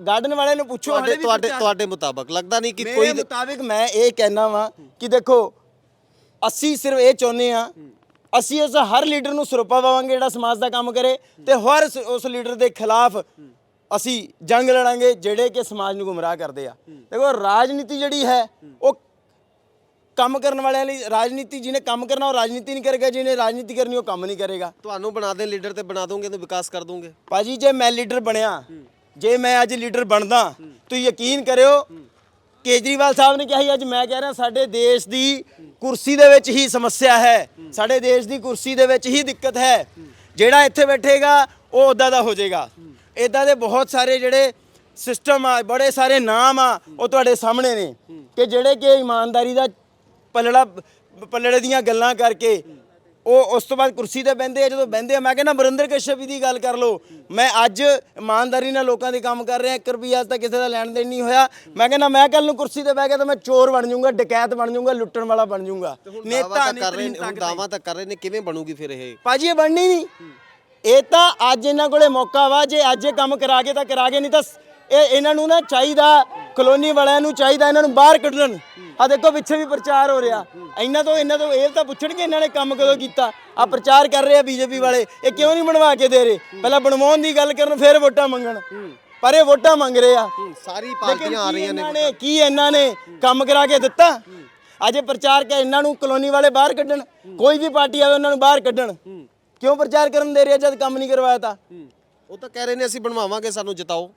ਗਾਰਡਨ ਵਾਲਿਆਂ ਨੂੰ ਪੁੱਛੋ ਤੁਹਾਡੇ ਤੁਹਾਡੇ ਤੁਹਾਡੇ ਮੁਤਾਬਕ ਲੱਗਦਾ ਨਹੀਂ ਕਿ ਮੇਰੇ ਕੋਈ ਮੁਤਾਬਿਕ ਮੈਂ ਇਹ ਕਹਿਣਾ ਵਾਂ ਕਿ ਦੇਖੋ ਅਸੀਂ ਸਿਰਫ ਇਹ ਚਾਹੁੰਦੇ ਆ ਅਸੀਂ ਉਸ ਹਰ ਲੀਡਰ ਨੂੰ ਸਰੋਪਾ ਪਾਵਾਂਗੇ ਜਿਹੜਾ ਸਮਾਜ ਦਾ ਕੰਮ ਕਰੇ ਤੇ ਹਰ ਉਸ ਲੀਡਰ ਦੇ ਖਿਲਾਫ ਅਸੀਂ ਜੰਗ ਲੜਾਂਗੇ ਜਿਹੜੇ ਕਿ ਸਮਾਜ ਨੂੰ ਗੁੰਮਰਾਹ ਕਰਦੇ ਆ। ਦੇਖੋ ਰਾਜਨੀਤੀ ਜਿਹੜੀ ਹੈ ਉਹ ਕੰਮ ਕਰਨ ਵਾਲਿਆਂ ਲਈ ਰਾਜਨੀਤੀ ਜਿਹਨੇ ਕੰਮ ਕਰਨਾ ਉਹ ਰਾਜਨੀਤੀ ਨਹੀਂ ਕਰੇਗਾ ਜਿਹਨੇ ਰਾਜਨੀਤੀ ਕਰਨੀ ਉਹ ਕੰਮ ਨਹੀਂ ਕਰੇਗਾ। ਤੁਹਾਨੂੰ ਬਣਾ ਦੇ ਲੀਡਰ ਤੇ ਬਣਾ ਦੋਗੇ ਤੇ ਵਿਕਾਸ ਕਰ ਦੋਗੇ। ਭਾਜੀ ਜੇ ਮੈਂ ਲੀਡਰ ਬਣਿਆ ਜੇ ਮੈਂ ਅੱਜ ਲੀਡਰ ਬਣਦਾ, ਤੁਸੀਂ ਯਕੀਨ ਕਰਿਓ, ਕੇਜਰੀਵਾਲ ਸਾਹਿਬ ਨੇ ਕਿਹਾ ਸੀ, ਅੱਜ ਮੈਂ ਕਹਿ ਰਿਹਾ, ਸਾਡੇ ਦੇਸ਼ ਦੀ ਕੁਰਸੀ ਦੇ ਵਿੱਚ ਹੀ ਸਮੱਸਿਆ ਹੈ। ਸਾਡੇ ਦੇਸ਼ ਦੀ ਕੁਰਸੀ ਦੇ ਵਿੱਚ ਹੀ ਦਿੱਕਤ ਹੈ। ਜਿਹੜਾ ਇੱਥੇ ਬੈਠੇਗਾ, ਉਹ ਉਦਾਂ ਦਾ ਹੋ ਜਾਏਗਾ। ਇਦਾਂ ਦੇ ਬਹੁਤ ਸਾਰੇ ਜਿਹੜੇ ਸਿਸਟਮ ਆ, ਬੜੇ ਸਾਰੇ ਨਾਮ ਆ, ਉਹ ਤੁਹਾਡੇ ਸਾਹਮਣੇ ਨੇ। ਕਿ ਜਿਹੜੇ ਕਿ ਇਮਾਨਦਾਰੀ ਦਾ ਪਲੜਾ, ਪਲੜੇ ਦੀਆਂ ਗੱਲਾਂ ਕਰਕੇ ਉਹ ਉਸ ਤੋਂ ਬਾਅਦ ਕੁਰਸੀ ਤੇ ਬਹਿੰਦੇ ਆ ਜਦੋਂ ਬਹਿੰਦੇ ਆ ਮੈਂ ਕਹਿੰਦਾ ਬਰਿੰਦਰ ਕਸ਼ਯਪ ਦੀ ਗੱਲ ਕਰ ਲਓ। ਮੈਂ ਅੱਜ ਇਮਾਨਦਾਰੀ ਨਾਲ ਲੋਕਾਂ ਦੇ ਕੰਮ ਕਰ ਰਿਹਾ 1 ਰੁਪਿਆ ਤੱਕ ਕਿਸੇ ਦਾ ਲੈਣ ਦੇਣ ਨਹੀਂ ਹੋਇਆ। ਮੈਂ ਕਹਿੰਦਾ ਮੈਂ ਕੱਲ ਨੂੰ ਕੁਰਸੀ ਤੇ ਬਹਿ ਗਿਆ ਤਾਂ ਮੈਂ ਚੋਰ ਬਣ ਜਾਊਂਗਾ ਡਕੈਤ ਬਣ ਜਾਊਂਗਾ ਲੁੱਟਣ ਵਾਲਾ ਬਣ ਜਾਊਂਗਾ। ਦਾਵਾ ਤਾਂ ਕਰ ਰਹੇ ਨੇ ਦਾਵਾ ਤਾਂ ਕਰ ਰਹੇ ਨੇ ਕਿਵੇਂ ਬਣੂਗੀ ਫਿਰ ਇਹ? ਭਾਜੀ ਇਹ ਬਣਨੀ ਨਹੀਂ। ਇਹ ਤਾਂ ਅੱਜ ਇਹਨਾਂ ਕੋਲੇ ਮੌਕਾ ਵਾ ਜੇ ਅੱਜ ਇਹ ਕੰਮ ਕਰਾ ਕੇ ਤਾਂ ਕਰਾ ਕੇ ਨਹੀਂ ਤਾਂ ਇਹ ਇਹਨਾਂ ਨੂੰ ਨਾ ਚਾਹੀਦਾ ਕਲੋਨੀ ਵਾਲਿਆਂ ਨੂੰ ਚਾਹੀਦਾ ਇਹਨਾਂ ਨੂੰ ਬਾਹਰ ਕੱਢਣ। ਆ ਦੇਖੋ ਪਿੱਛੇ ਵੀ ਪ੍ਰਚਾਰ ਹੋ ਰਿਹਾ। ਇਹਨਾਂ ਤੋਂ ਇਹਨਾਂ ਤੋਂ ਇਹ ਤਾਂ ਪੁੱਛਣਗੇ ਇਹਨਾਂ ਨੇ ਕੰਮ ਕਦੋਂ ਕੀਤਾ। ਆ ਪ੍ਰਚਾਰ ਕਰ ਰਹੇ ਆ ਬੀਜੇਪੀ ਵਾਲੇ। ਇਹ ਕਿਉਂ ਨਹੀਂ ਬਣਵਾ ਕੇ ਦੇ ਰਹੇ? ਪਹਿਲਾਂ ਬਣਵਾਉਣ ਦੀ ਗੱਲ ਕਰਨ ਫਿਰ ਵੋਟਾਂ ਮੰਗਣ। ਪਰ ਇਹ ਵੋਟਾਂ ਮੰਗ ਰਹੇ ਆ। ਸਾਰੀ ਪਾਰਟੀਆਂ ਆ ਰਹੀਆਂ ਨੇ ਇਹਨਾਂ ਨੇ ਕੀ ਇਹਨਾਂ ਨੇ ਕੰਮ ਕਰਾ ਕੇ ਦਿੱਤਾ? ਅੱਜ ਪ੍ਰਚਾਰ ਕਿ ਇਹਨਾਂ ਨੂੰ ਕਲੋਨੀ ਵਾਲੇ ਬਾਹਰ ਕੱਢਣ। ਕੋਈ ਵੀ ਪਾਰਟੀ ਆਵੇ ਉਹਨਾਂ ਨੂੰ ਬਾਹਰ ਕੱਢਣ। ਕਿਉਂ ਪ੍ਰਚਾਰ ਕਰਨ ਦੇ ਰਹੇ ਜਦ ਕੰਮ ਨਹੀਂ ਕਰਵਾਇਆ ਤਾਂ? ਉਹ ਤਾਂ ਕਹਿ ਰਹੇ ਨੇ ਅਸੀਂ ਬਣਵਾਵਾਂਗੇ ਸਾਨੂੰ ਜਿਤਾਓ।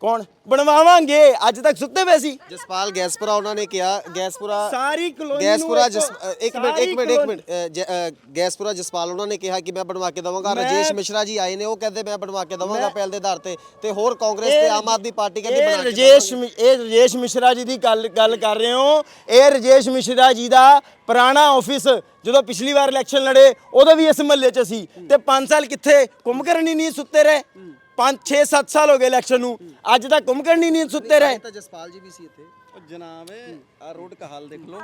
ਕੌਣ? ਬਣਵਾਵਾਂਗੇ। ਅੱਜ ਤੱਕ ਸੁੱਤੇ ਪਏ ਸੀ। ਜਸਪਾਲ ਗੈਸਪੁਰਾ ਉਹਨਾਂ ਨੇ ਕਿਹਾ ਗੈਸਪੁਰਾ ਸਾਰੀ ਕਲੋਨੀ ਗੈਸਪੁਰਾ ਜਸ ਇੱਕ- ਅ, ਇੱਕ ਮਿੰਟ ਇੱਕ ਮਿੰਟ ਇੱਕ ਮਿੰਟ। ਅ, ਜ- ਅ, ਗੈਸਪੁਰਾ ਜਸਪਾਲ ਉਹਨਾਂ ਨੇ ਕਿਹਾ ਕਿ ਮੈਂ ਬਣਵਾ ਕੇ ਦਵਾਂਗਾ। ਰਜੇਸ਼ ਮਿਸ਼ਰਾ ਜੀ ਆਏ ਨੇ ਉਹ ਕਹਿੰਦੇ ਮੈਂ ਬਣਵਾ ਕੇ ਦਵਾਂਗਾ ਪਹਿਲ ਦੇ ਆਧਾਰ ਤੇ। ਤੇ ਹੋਰ ਕਾਂਗਰਸ ਤੇ ਆਮ ਆਦਮੀ ਪਾਰਟੀ ਕਹਿੰਦੀ ਇਹ ਬਣਾ ਕੇ ਰਜੇਸ਼ ਮਿ- ਇਹ ਰਜੇਸ਼ ਮਿਸ਼ਰਾ ਜੀ ਦੀ ਗੱਲ ਗੱਲ ਕਰ ਰਹੇ ਹੋ। ਇਹ ਰਜੇਸ਼ ਮਿਸ਼ਰਾ ਜੀ ਦਾ ਪੁਰਾਣਾ ਆਫਿਸ ਜਦੋਂ ਪਿਛਲੀ ਵਾਰ ਇਲੈਕਸ਼ਨ ਲੜੇ ਉਦੋਂ ਵੀ ਇਸ ਮਹੱਲੇ 'ਚ ਸੀ। ਤੇ 5 ਸਾਲ ਕਿੱਥੇ? ਕੁੰਭ ਕਰਨੀ ਨਹੀਂ ਸੁੱਤੇ ਰਹੇ। 5 6 7 ਸਾਲ ਹੋ ਗਏ ਇਲੈਕਸ਼ਨ ਨੂੰ ਅੱਜ ਤੱਕ ਕੁੰਭ ਕਰਨੀ ਨਹੀਂ ਸੁੱਤੇ ਰਹੇ ਤਾਂ ਜਸਪਾਲ ਜੀ ਵੀ ਸੀ ਇੱਥੇ जनाब आ रोड का हाल देख लो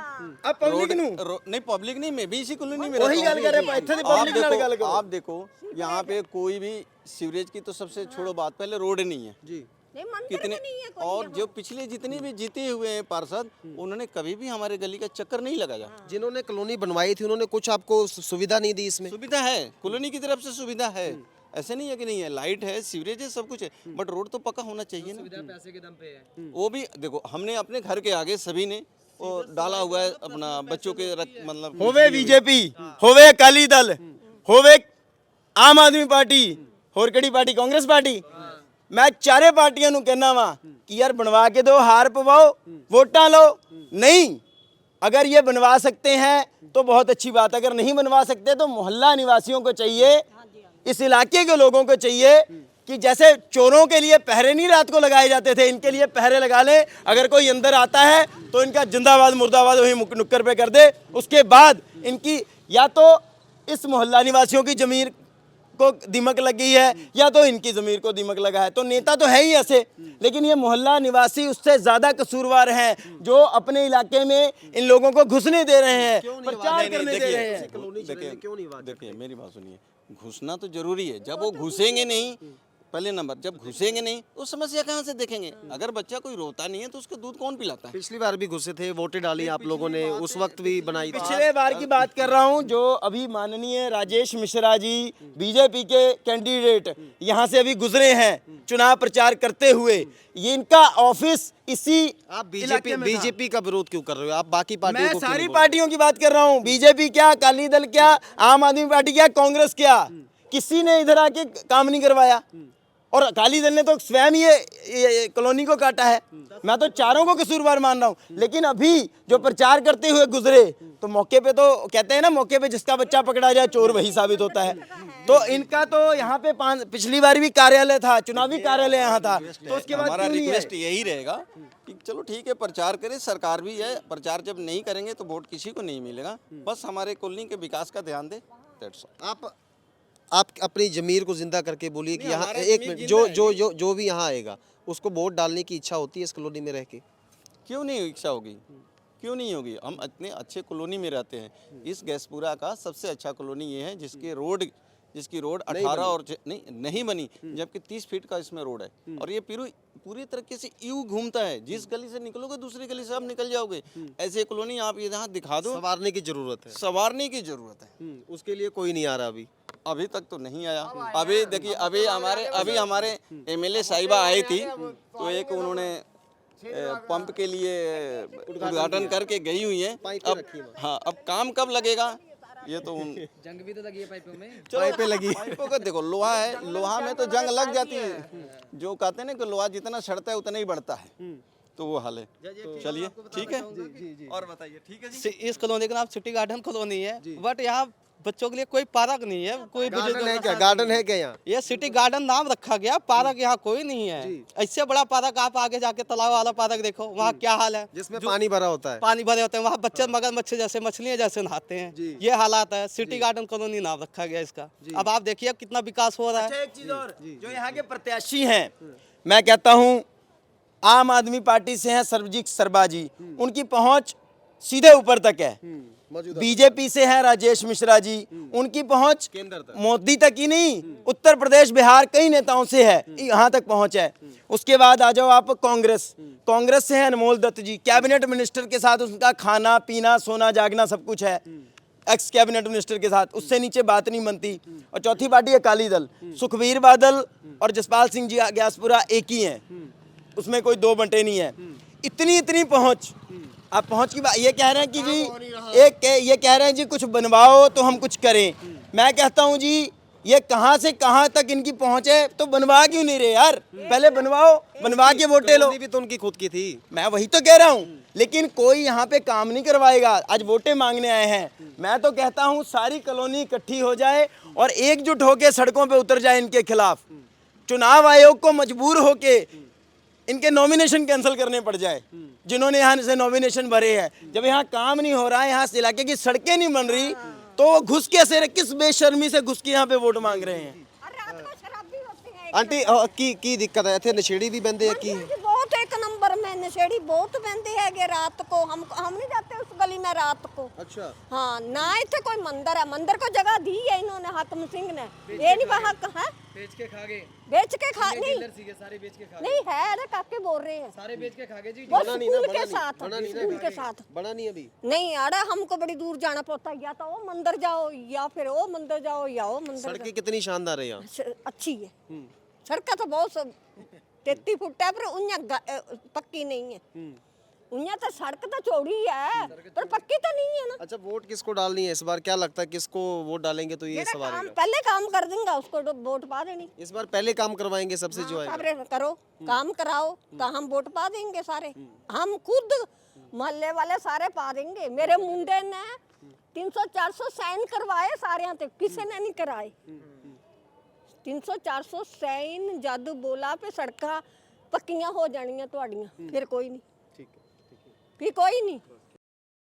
ਆ ਪਬਲਿਕ ਨੂੰ रो, नहीं पब्लिक नहीं मैं भी इसी कॉलोनी में वही रहता हूँ। गल कर रहे हैं, इत्थे दी आप public नाल देखो- गल करो। आप देखो यहाँ पे कोई भी सीवरेज की तो सबसे छोड़ो बात पहले रोड नहीं है जी नहीं मंदिर कितने भी नहीं है कोई और जो पिछले जितने भी जीते हुए हैं पार्षद उन्होंने कभी भी हमारे गली का चक्कर नहीं लगाया जिन्होंने कॉलोनी बनवाई थी उन्होंने कुछ आपको सु- सुविधा नहीं दी इसमें सुविधा है कॉलोनी की तरफ से सुविधा है ऐसे नहीं है कि नहीं है लाइट है सीवरेज है सब कुछ है बट रोड तो पक्का होना चाहिए ना पैसे के दम पे है वो भी देखो हमने अपने घर के आगे सभी ने वो डाला हुआ है अपना बच्चों के रख मतलब ਹੋਵੇ ਬੀਜੇਪੀ ਹੋਵੇ ਅਕਾਲੀ ਦਲ ਹੋਵੇ ਆਮ ਆਦਮੀ ਪਾਰਟੀ ਹੋਰ ਕਿਹੜੀ ਪਾਰਟੀ ਕਾਂਗਰਸ ਪਾਰਟੀ ਮੈਂ ਚਾਰੇ ਪਾਰਟੀਆਂ ਨੂੰ ਕਹਿਣਾ ਵਾਂ ਕਿ ਯਾਰ ਬਣਵਾ ਕੇ ਦਿਓ ਹਾਰ ਪਵਾਓ ਵੋਟਾਂ ਲਓ ਨਹੀਂ अगर ये बनवा सकते हैं तो बहुत अच्छी बात है अगर नहीं बनवा सकते तो मोहल्ला निवासियों को चाहिए इस इलाके के लोगों को चाहिए कि जैसे चोरों के लिए पहरे नहीं रात को लगाए जाते थे इनके लिए पहरे लगा लें। अगर कोई अंदर आता है तो इनका जिंदाबाद मुर्दाबाद वही नुक्कड़ पे कर दे। उसके बाद इनकी या तो इस मोहल्ला निवासियों की ज़मीन को दिमक लग है या तो इनकी जमीर को दिमक लगा है। तो नेता तो है ही ऐसे लेकिन ये मोहल्ला निवासी उससे ज़्यादा कसूरवार हैं जो अपने इलाके में इन लोगों को घुसने दे रहे हैं प्रचार करने दे रहे हैं। देखिए देखिए मेरी बात सुनिए। घुसना तो जरूरी है जब वो घुसेंगे नहीं पहले नंबर जब घुसेंगे नहीं तो समस्या कहाँ से देखेंगे? अगर बच्चा कोई रोता नहीं है तो उसको दूध कौन पिलाता है? पिछली बार भी घुसे थे वोटें डाली आप लोगों ने उस वक्त भी बनाई पिछले बार की बात कर रहा हूँ जो अभी माननीय राजेश मिश्रा जी बीजेपी के कैंडिडेट यहाँ से अभी गुजरे हैं चुनाव प्रचार करते हुए। ये इनका ऑफ़िस इसी आप बीजेपी। बीजेपी का विरोध क्यों कर रहे हो? आप बाकी पार्टियों मैं को सारी? पार्टियों की बात कर रहा हूँ। बीजेपी क्या अकाली दल क्या आम आदमी पार्टी क्या कांग्रेस क्या? किसी ने इधर आके काम नहीं करवाया। और अकाली दल ने तो स्वयं ये, ये, ये कॉलोनी को काटा है। मैं तो चारों को कसूरवार मान रहा हूँ। लेकिन अभी जो प्रचार करते हुए गुजरे तो मौके पे तो कहते हैं ना मौके पे जिसका बच्चा पकड़ा जाए चोर वही साबित होता है। तो इनका तो यहाँ पे पिछली बार भी कार्यालय था चुनावी कार्यालय यहाँ था। तो उसके बाद है? रिक्वेस्ट यही रहेगा कि चलो ठीक है प्रचार करें सरकार भी है प्रचार जब नहीं करेंगे तो वोट किसी को नहीं मिलेगा। बस हमारे कॉलोनी के विकास का ध्यान दे आप आप अपनी जमीर को ज़िंदा करके बोलिए कि यहाँ एक मिनट जो जो जो जो भी यहाँ आएगा उसको वोट डालने की इच्छा होती है इस कॉलोनी में रह के? क्यों नहीं इच्छा होगी? क्यों नहीं होगी? हम इतने अच्छे कॉलोनी में रहते हैं। इस गैसपुरा का सबसे अच्छा कॉलोनी ये है जिसके रोड जिसकी रोड 18 और नहीं नहीं बनी जबकि 30 फीट का इसमें रोड है। और ये पूरी पूरी तरीके से यू घूमता है। जिस गली से निकलोगे दूसरी गली से आप निकल जाओगे। ऐसे कॉलोनी आप ये यहाँ दिखा दो। संवारने की ज़रूरत है। संवारने की ज़रूरत है। हम्म, उसके लिए कोई नहीं आ रहा अभी। अभी तक तो नहीं आया। अभी देखिए अभी हमारे अभी हमारे एमएलए साहिबा आई थी तो एक उन्होंने पंप के लिए उद्घाटन करके गई हुई है। अब हैं अब काम कब लगेगा? ये तो उन [laughs] जंग भी तो लगी है पाइपों में। पाइपें लगी। पाइपों का देखो लोहा है लोहा में तो जंग लग जाती है जो कहते हैं ना कि लोहा जितना सड़ता है उतना ही बढ़ता है। तो वो हाल है। चलिए ठीक है? और बताइए ठीक है जी? इस कॉलोनी का नाम सिटी गार्डन कॉलोनी है। बट यहाँ बच्चों के लिए कोई पार्क नहीं है कोई गार्डन है क्या? गार्डन है क्या यहाँ? ये सिटी गार्डन नाम रखा गया पार्क यहाँ कोई नहीं है। इससे बड़ा पार्क आप आगे जाके तालाब वाला पार्क देखो वहाँ क्या हाल है? जिसमें पानी भरा होता है। पानी भरे होते हैं वहाँ बच्चे मगर मच्छर जैसे मछलियाँ जैसे नहाते हैं। ये हालात है सिटी गार्डन कॉलोनी नाम रखा गया इसका। अब आप देखिए कितना विकास हो रहा है। अच्छा एक चीज़ और जो। यहाँ के प्रत्याशी है मैं कहता हूँ आम आदमी पार्टी से हैं सर्वजीत सरबा जी। उनकी पहुँच सीधे ऊपर तक है। बीजेपी से हैं राजेश मिश्रा जी। उनकी पहुँच मोदी तक ही नहीं उत्तर प्रदेश बिहार कई नेताओं से है यहाँ तक पहुँच है। उसके बाद आ जाओ आप कांग्रेस। कांग्रेस से हैं अनमोल दत्त जी। कैबिनेट मिनिस्टर के साथ उनका खाना पीना सोना जागना सब कुछ है। एक्स कैबिनेट मिनिस्टर के साथ उससे नीचे बात नहीं बनती। और चौथी पार्टी अकाली दल सुखबीर बादल और जसपाल सिंह जी ग्यासपुरा एक ही हैं। उसमें कोई दो बंटे नहीं है। इतनी इतनी पहुँच आप पहुँच की बात ये कह रहे हैं कि जी एक ये कह रहे हैं जी कुछ बनवाओ तो हम कुछ करें। मैं कहता हूँ जी ये कहाँ से कहाँ तक इनकी पहुँच है तो बनवा क्यों नहीं रहे यार? पहले बनवाओ बनवा के वोटे लो भी तो उनकी खुद की थी। मैं वही तो कह रहा हूँ। लेकिन कोई यहाँ पे काम नहीं करवाएगा। आज वोटे मांगने आए हैं। मैं तो कहता हूँ सारी कॉलोनी इकट्ठी हो जाए और एकजुट होके सड़कों पे उतर जाए इनके खिलाफ। चुनाव आयोग को मजबूर होके इनके नॉमिनेशन कैंसिल करने पड़ जाए जिन्होंने यहाँ से नॉमिनेशन भरे हैं जब यहाँ काम नहीं हो रहा है यहाँ इस इलाके की सड़कें नहीं बन रही तो वो घुस के से किस बेशर्मी से घुस के यहाँ पे वोट मांग रहे हैं रात को शराब भी होती है आंटी अ, की की दिक्कत है ਇੱਥੇ ਨਸ਼ੇੜੀ ਵੀ ਬੰਦੇ ਆ ਕੀ हाँ जी, नशेड़ी बहुत बहते है रात को हम हम नहीं जाते उस गली में रात को अच्छा हाँ ना इतने कोई मंदिर है मंदिर को जगह दी है इन्होंने हातम सिंह ने ये नहीं वहाँ है बेच के खा गए बेच के खा नहीं सीगे सारे बेच के खा नहीं है अरे काके बोल रहे हैं सारे बेच के खा गए जी वो स्कूल के साथ स्कूल के साथ बना नहीं अभी नहीं अरे हमको बड़ी दूर जाना पड़ता है या तो वो मंदिर जाओ या फिर वो मंदिर जाओ या वो मंदिर सड़कें कितनी शानदार है यहाँ स- अच्छी है सड़क तो बहुत तेती फुट है पर उन्या पक्की नहीं है उन्या तो सड़क तो चौड़ी है पर पक्की तो नहीं है ना अच्छा वोट किसको डालनी है इस बार क्या लगता है किसको वोट डालेंगे तो ये सवाल काम है पहले काम कर दूँगा उसको तो वोट पा देनी इस बार पहले काम करवाएँगे सबसे जो खबरें करो काम कराओ तो हम वोट पा देंगे सारे हम खुद मोहल्ले वाले सारे पा देंगे मेरे मुंडे ने 300 400 साइन करवाए सारे किसी ने नहीं कराए 300 400 ਸਾਈਨ ਜਦ ਬੋਲਾ ਪੇ ਸੜਕਾਂ ਪੱਕੀਆਂ ਹੋ ਜਾਣੀਆਂ ਤੁਹਾਡੀਆਂ। ਫਿਰ ਕੋਈ ਨਹੀਂ ਠੀਕ ਹੈ ਫਿਰ ਕੋਈ ਨਹੀਂ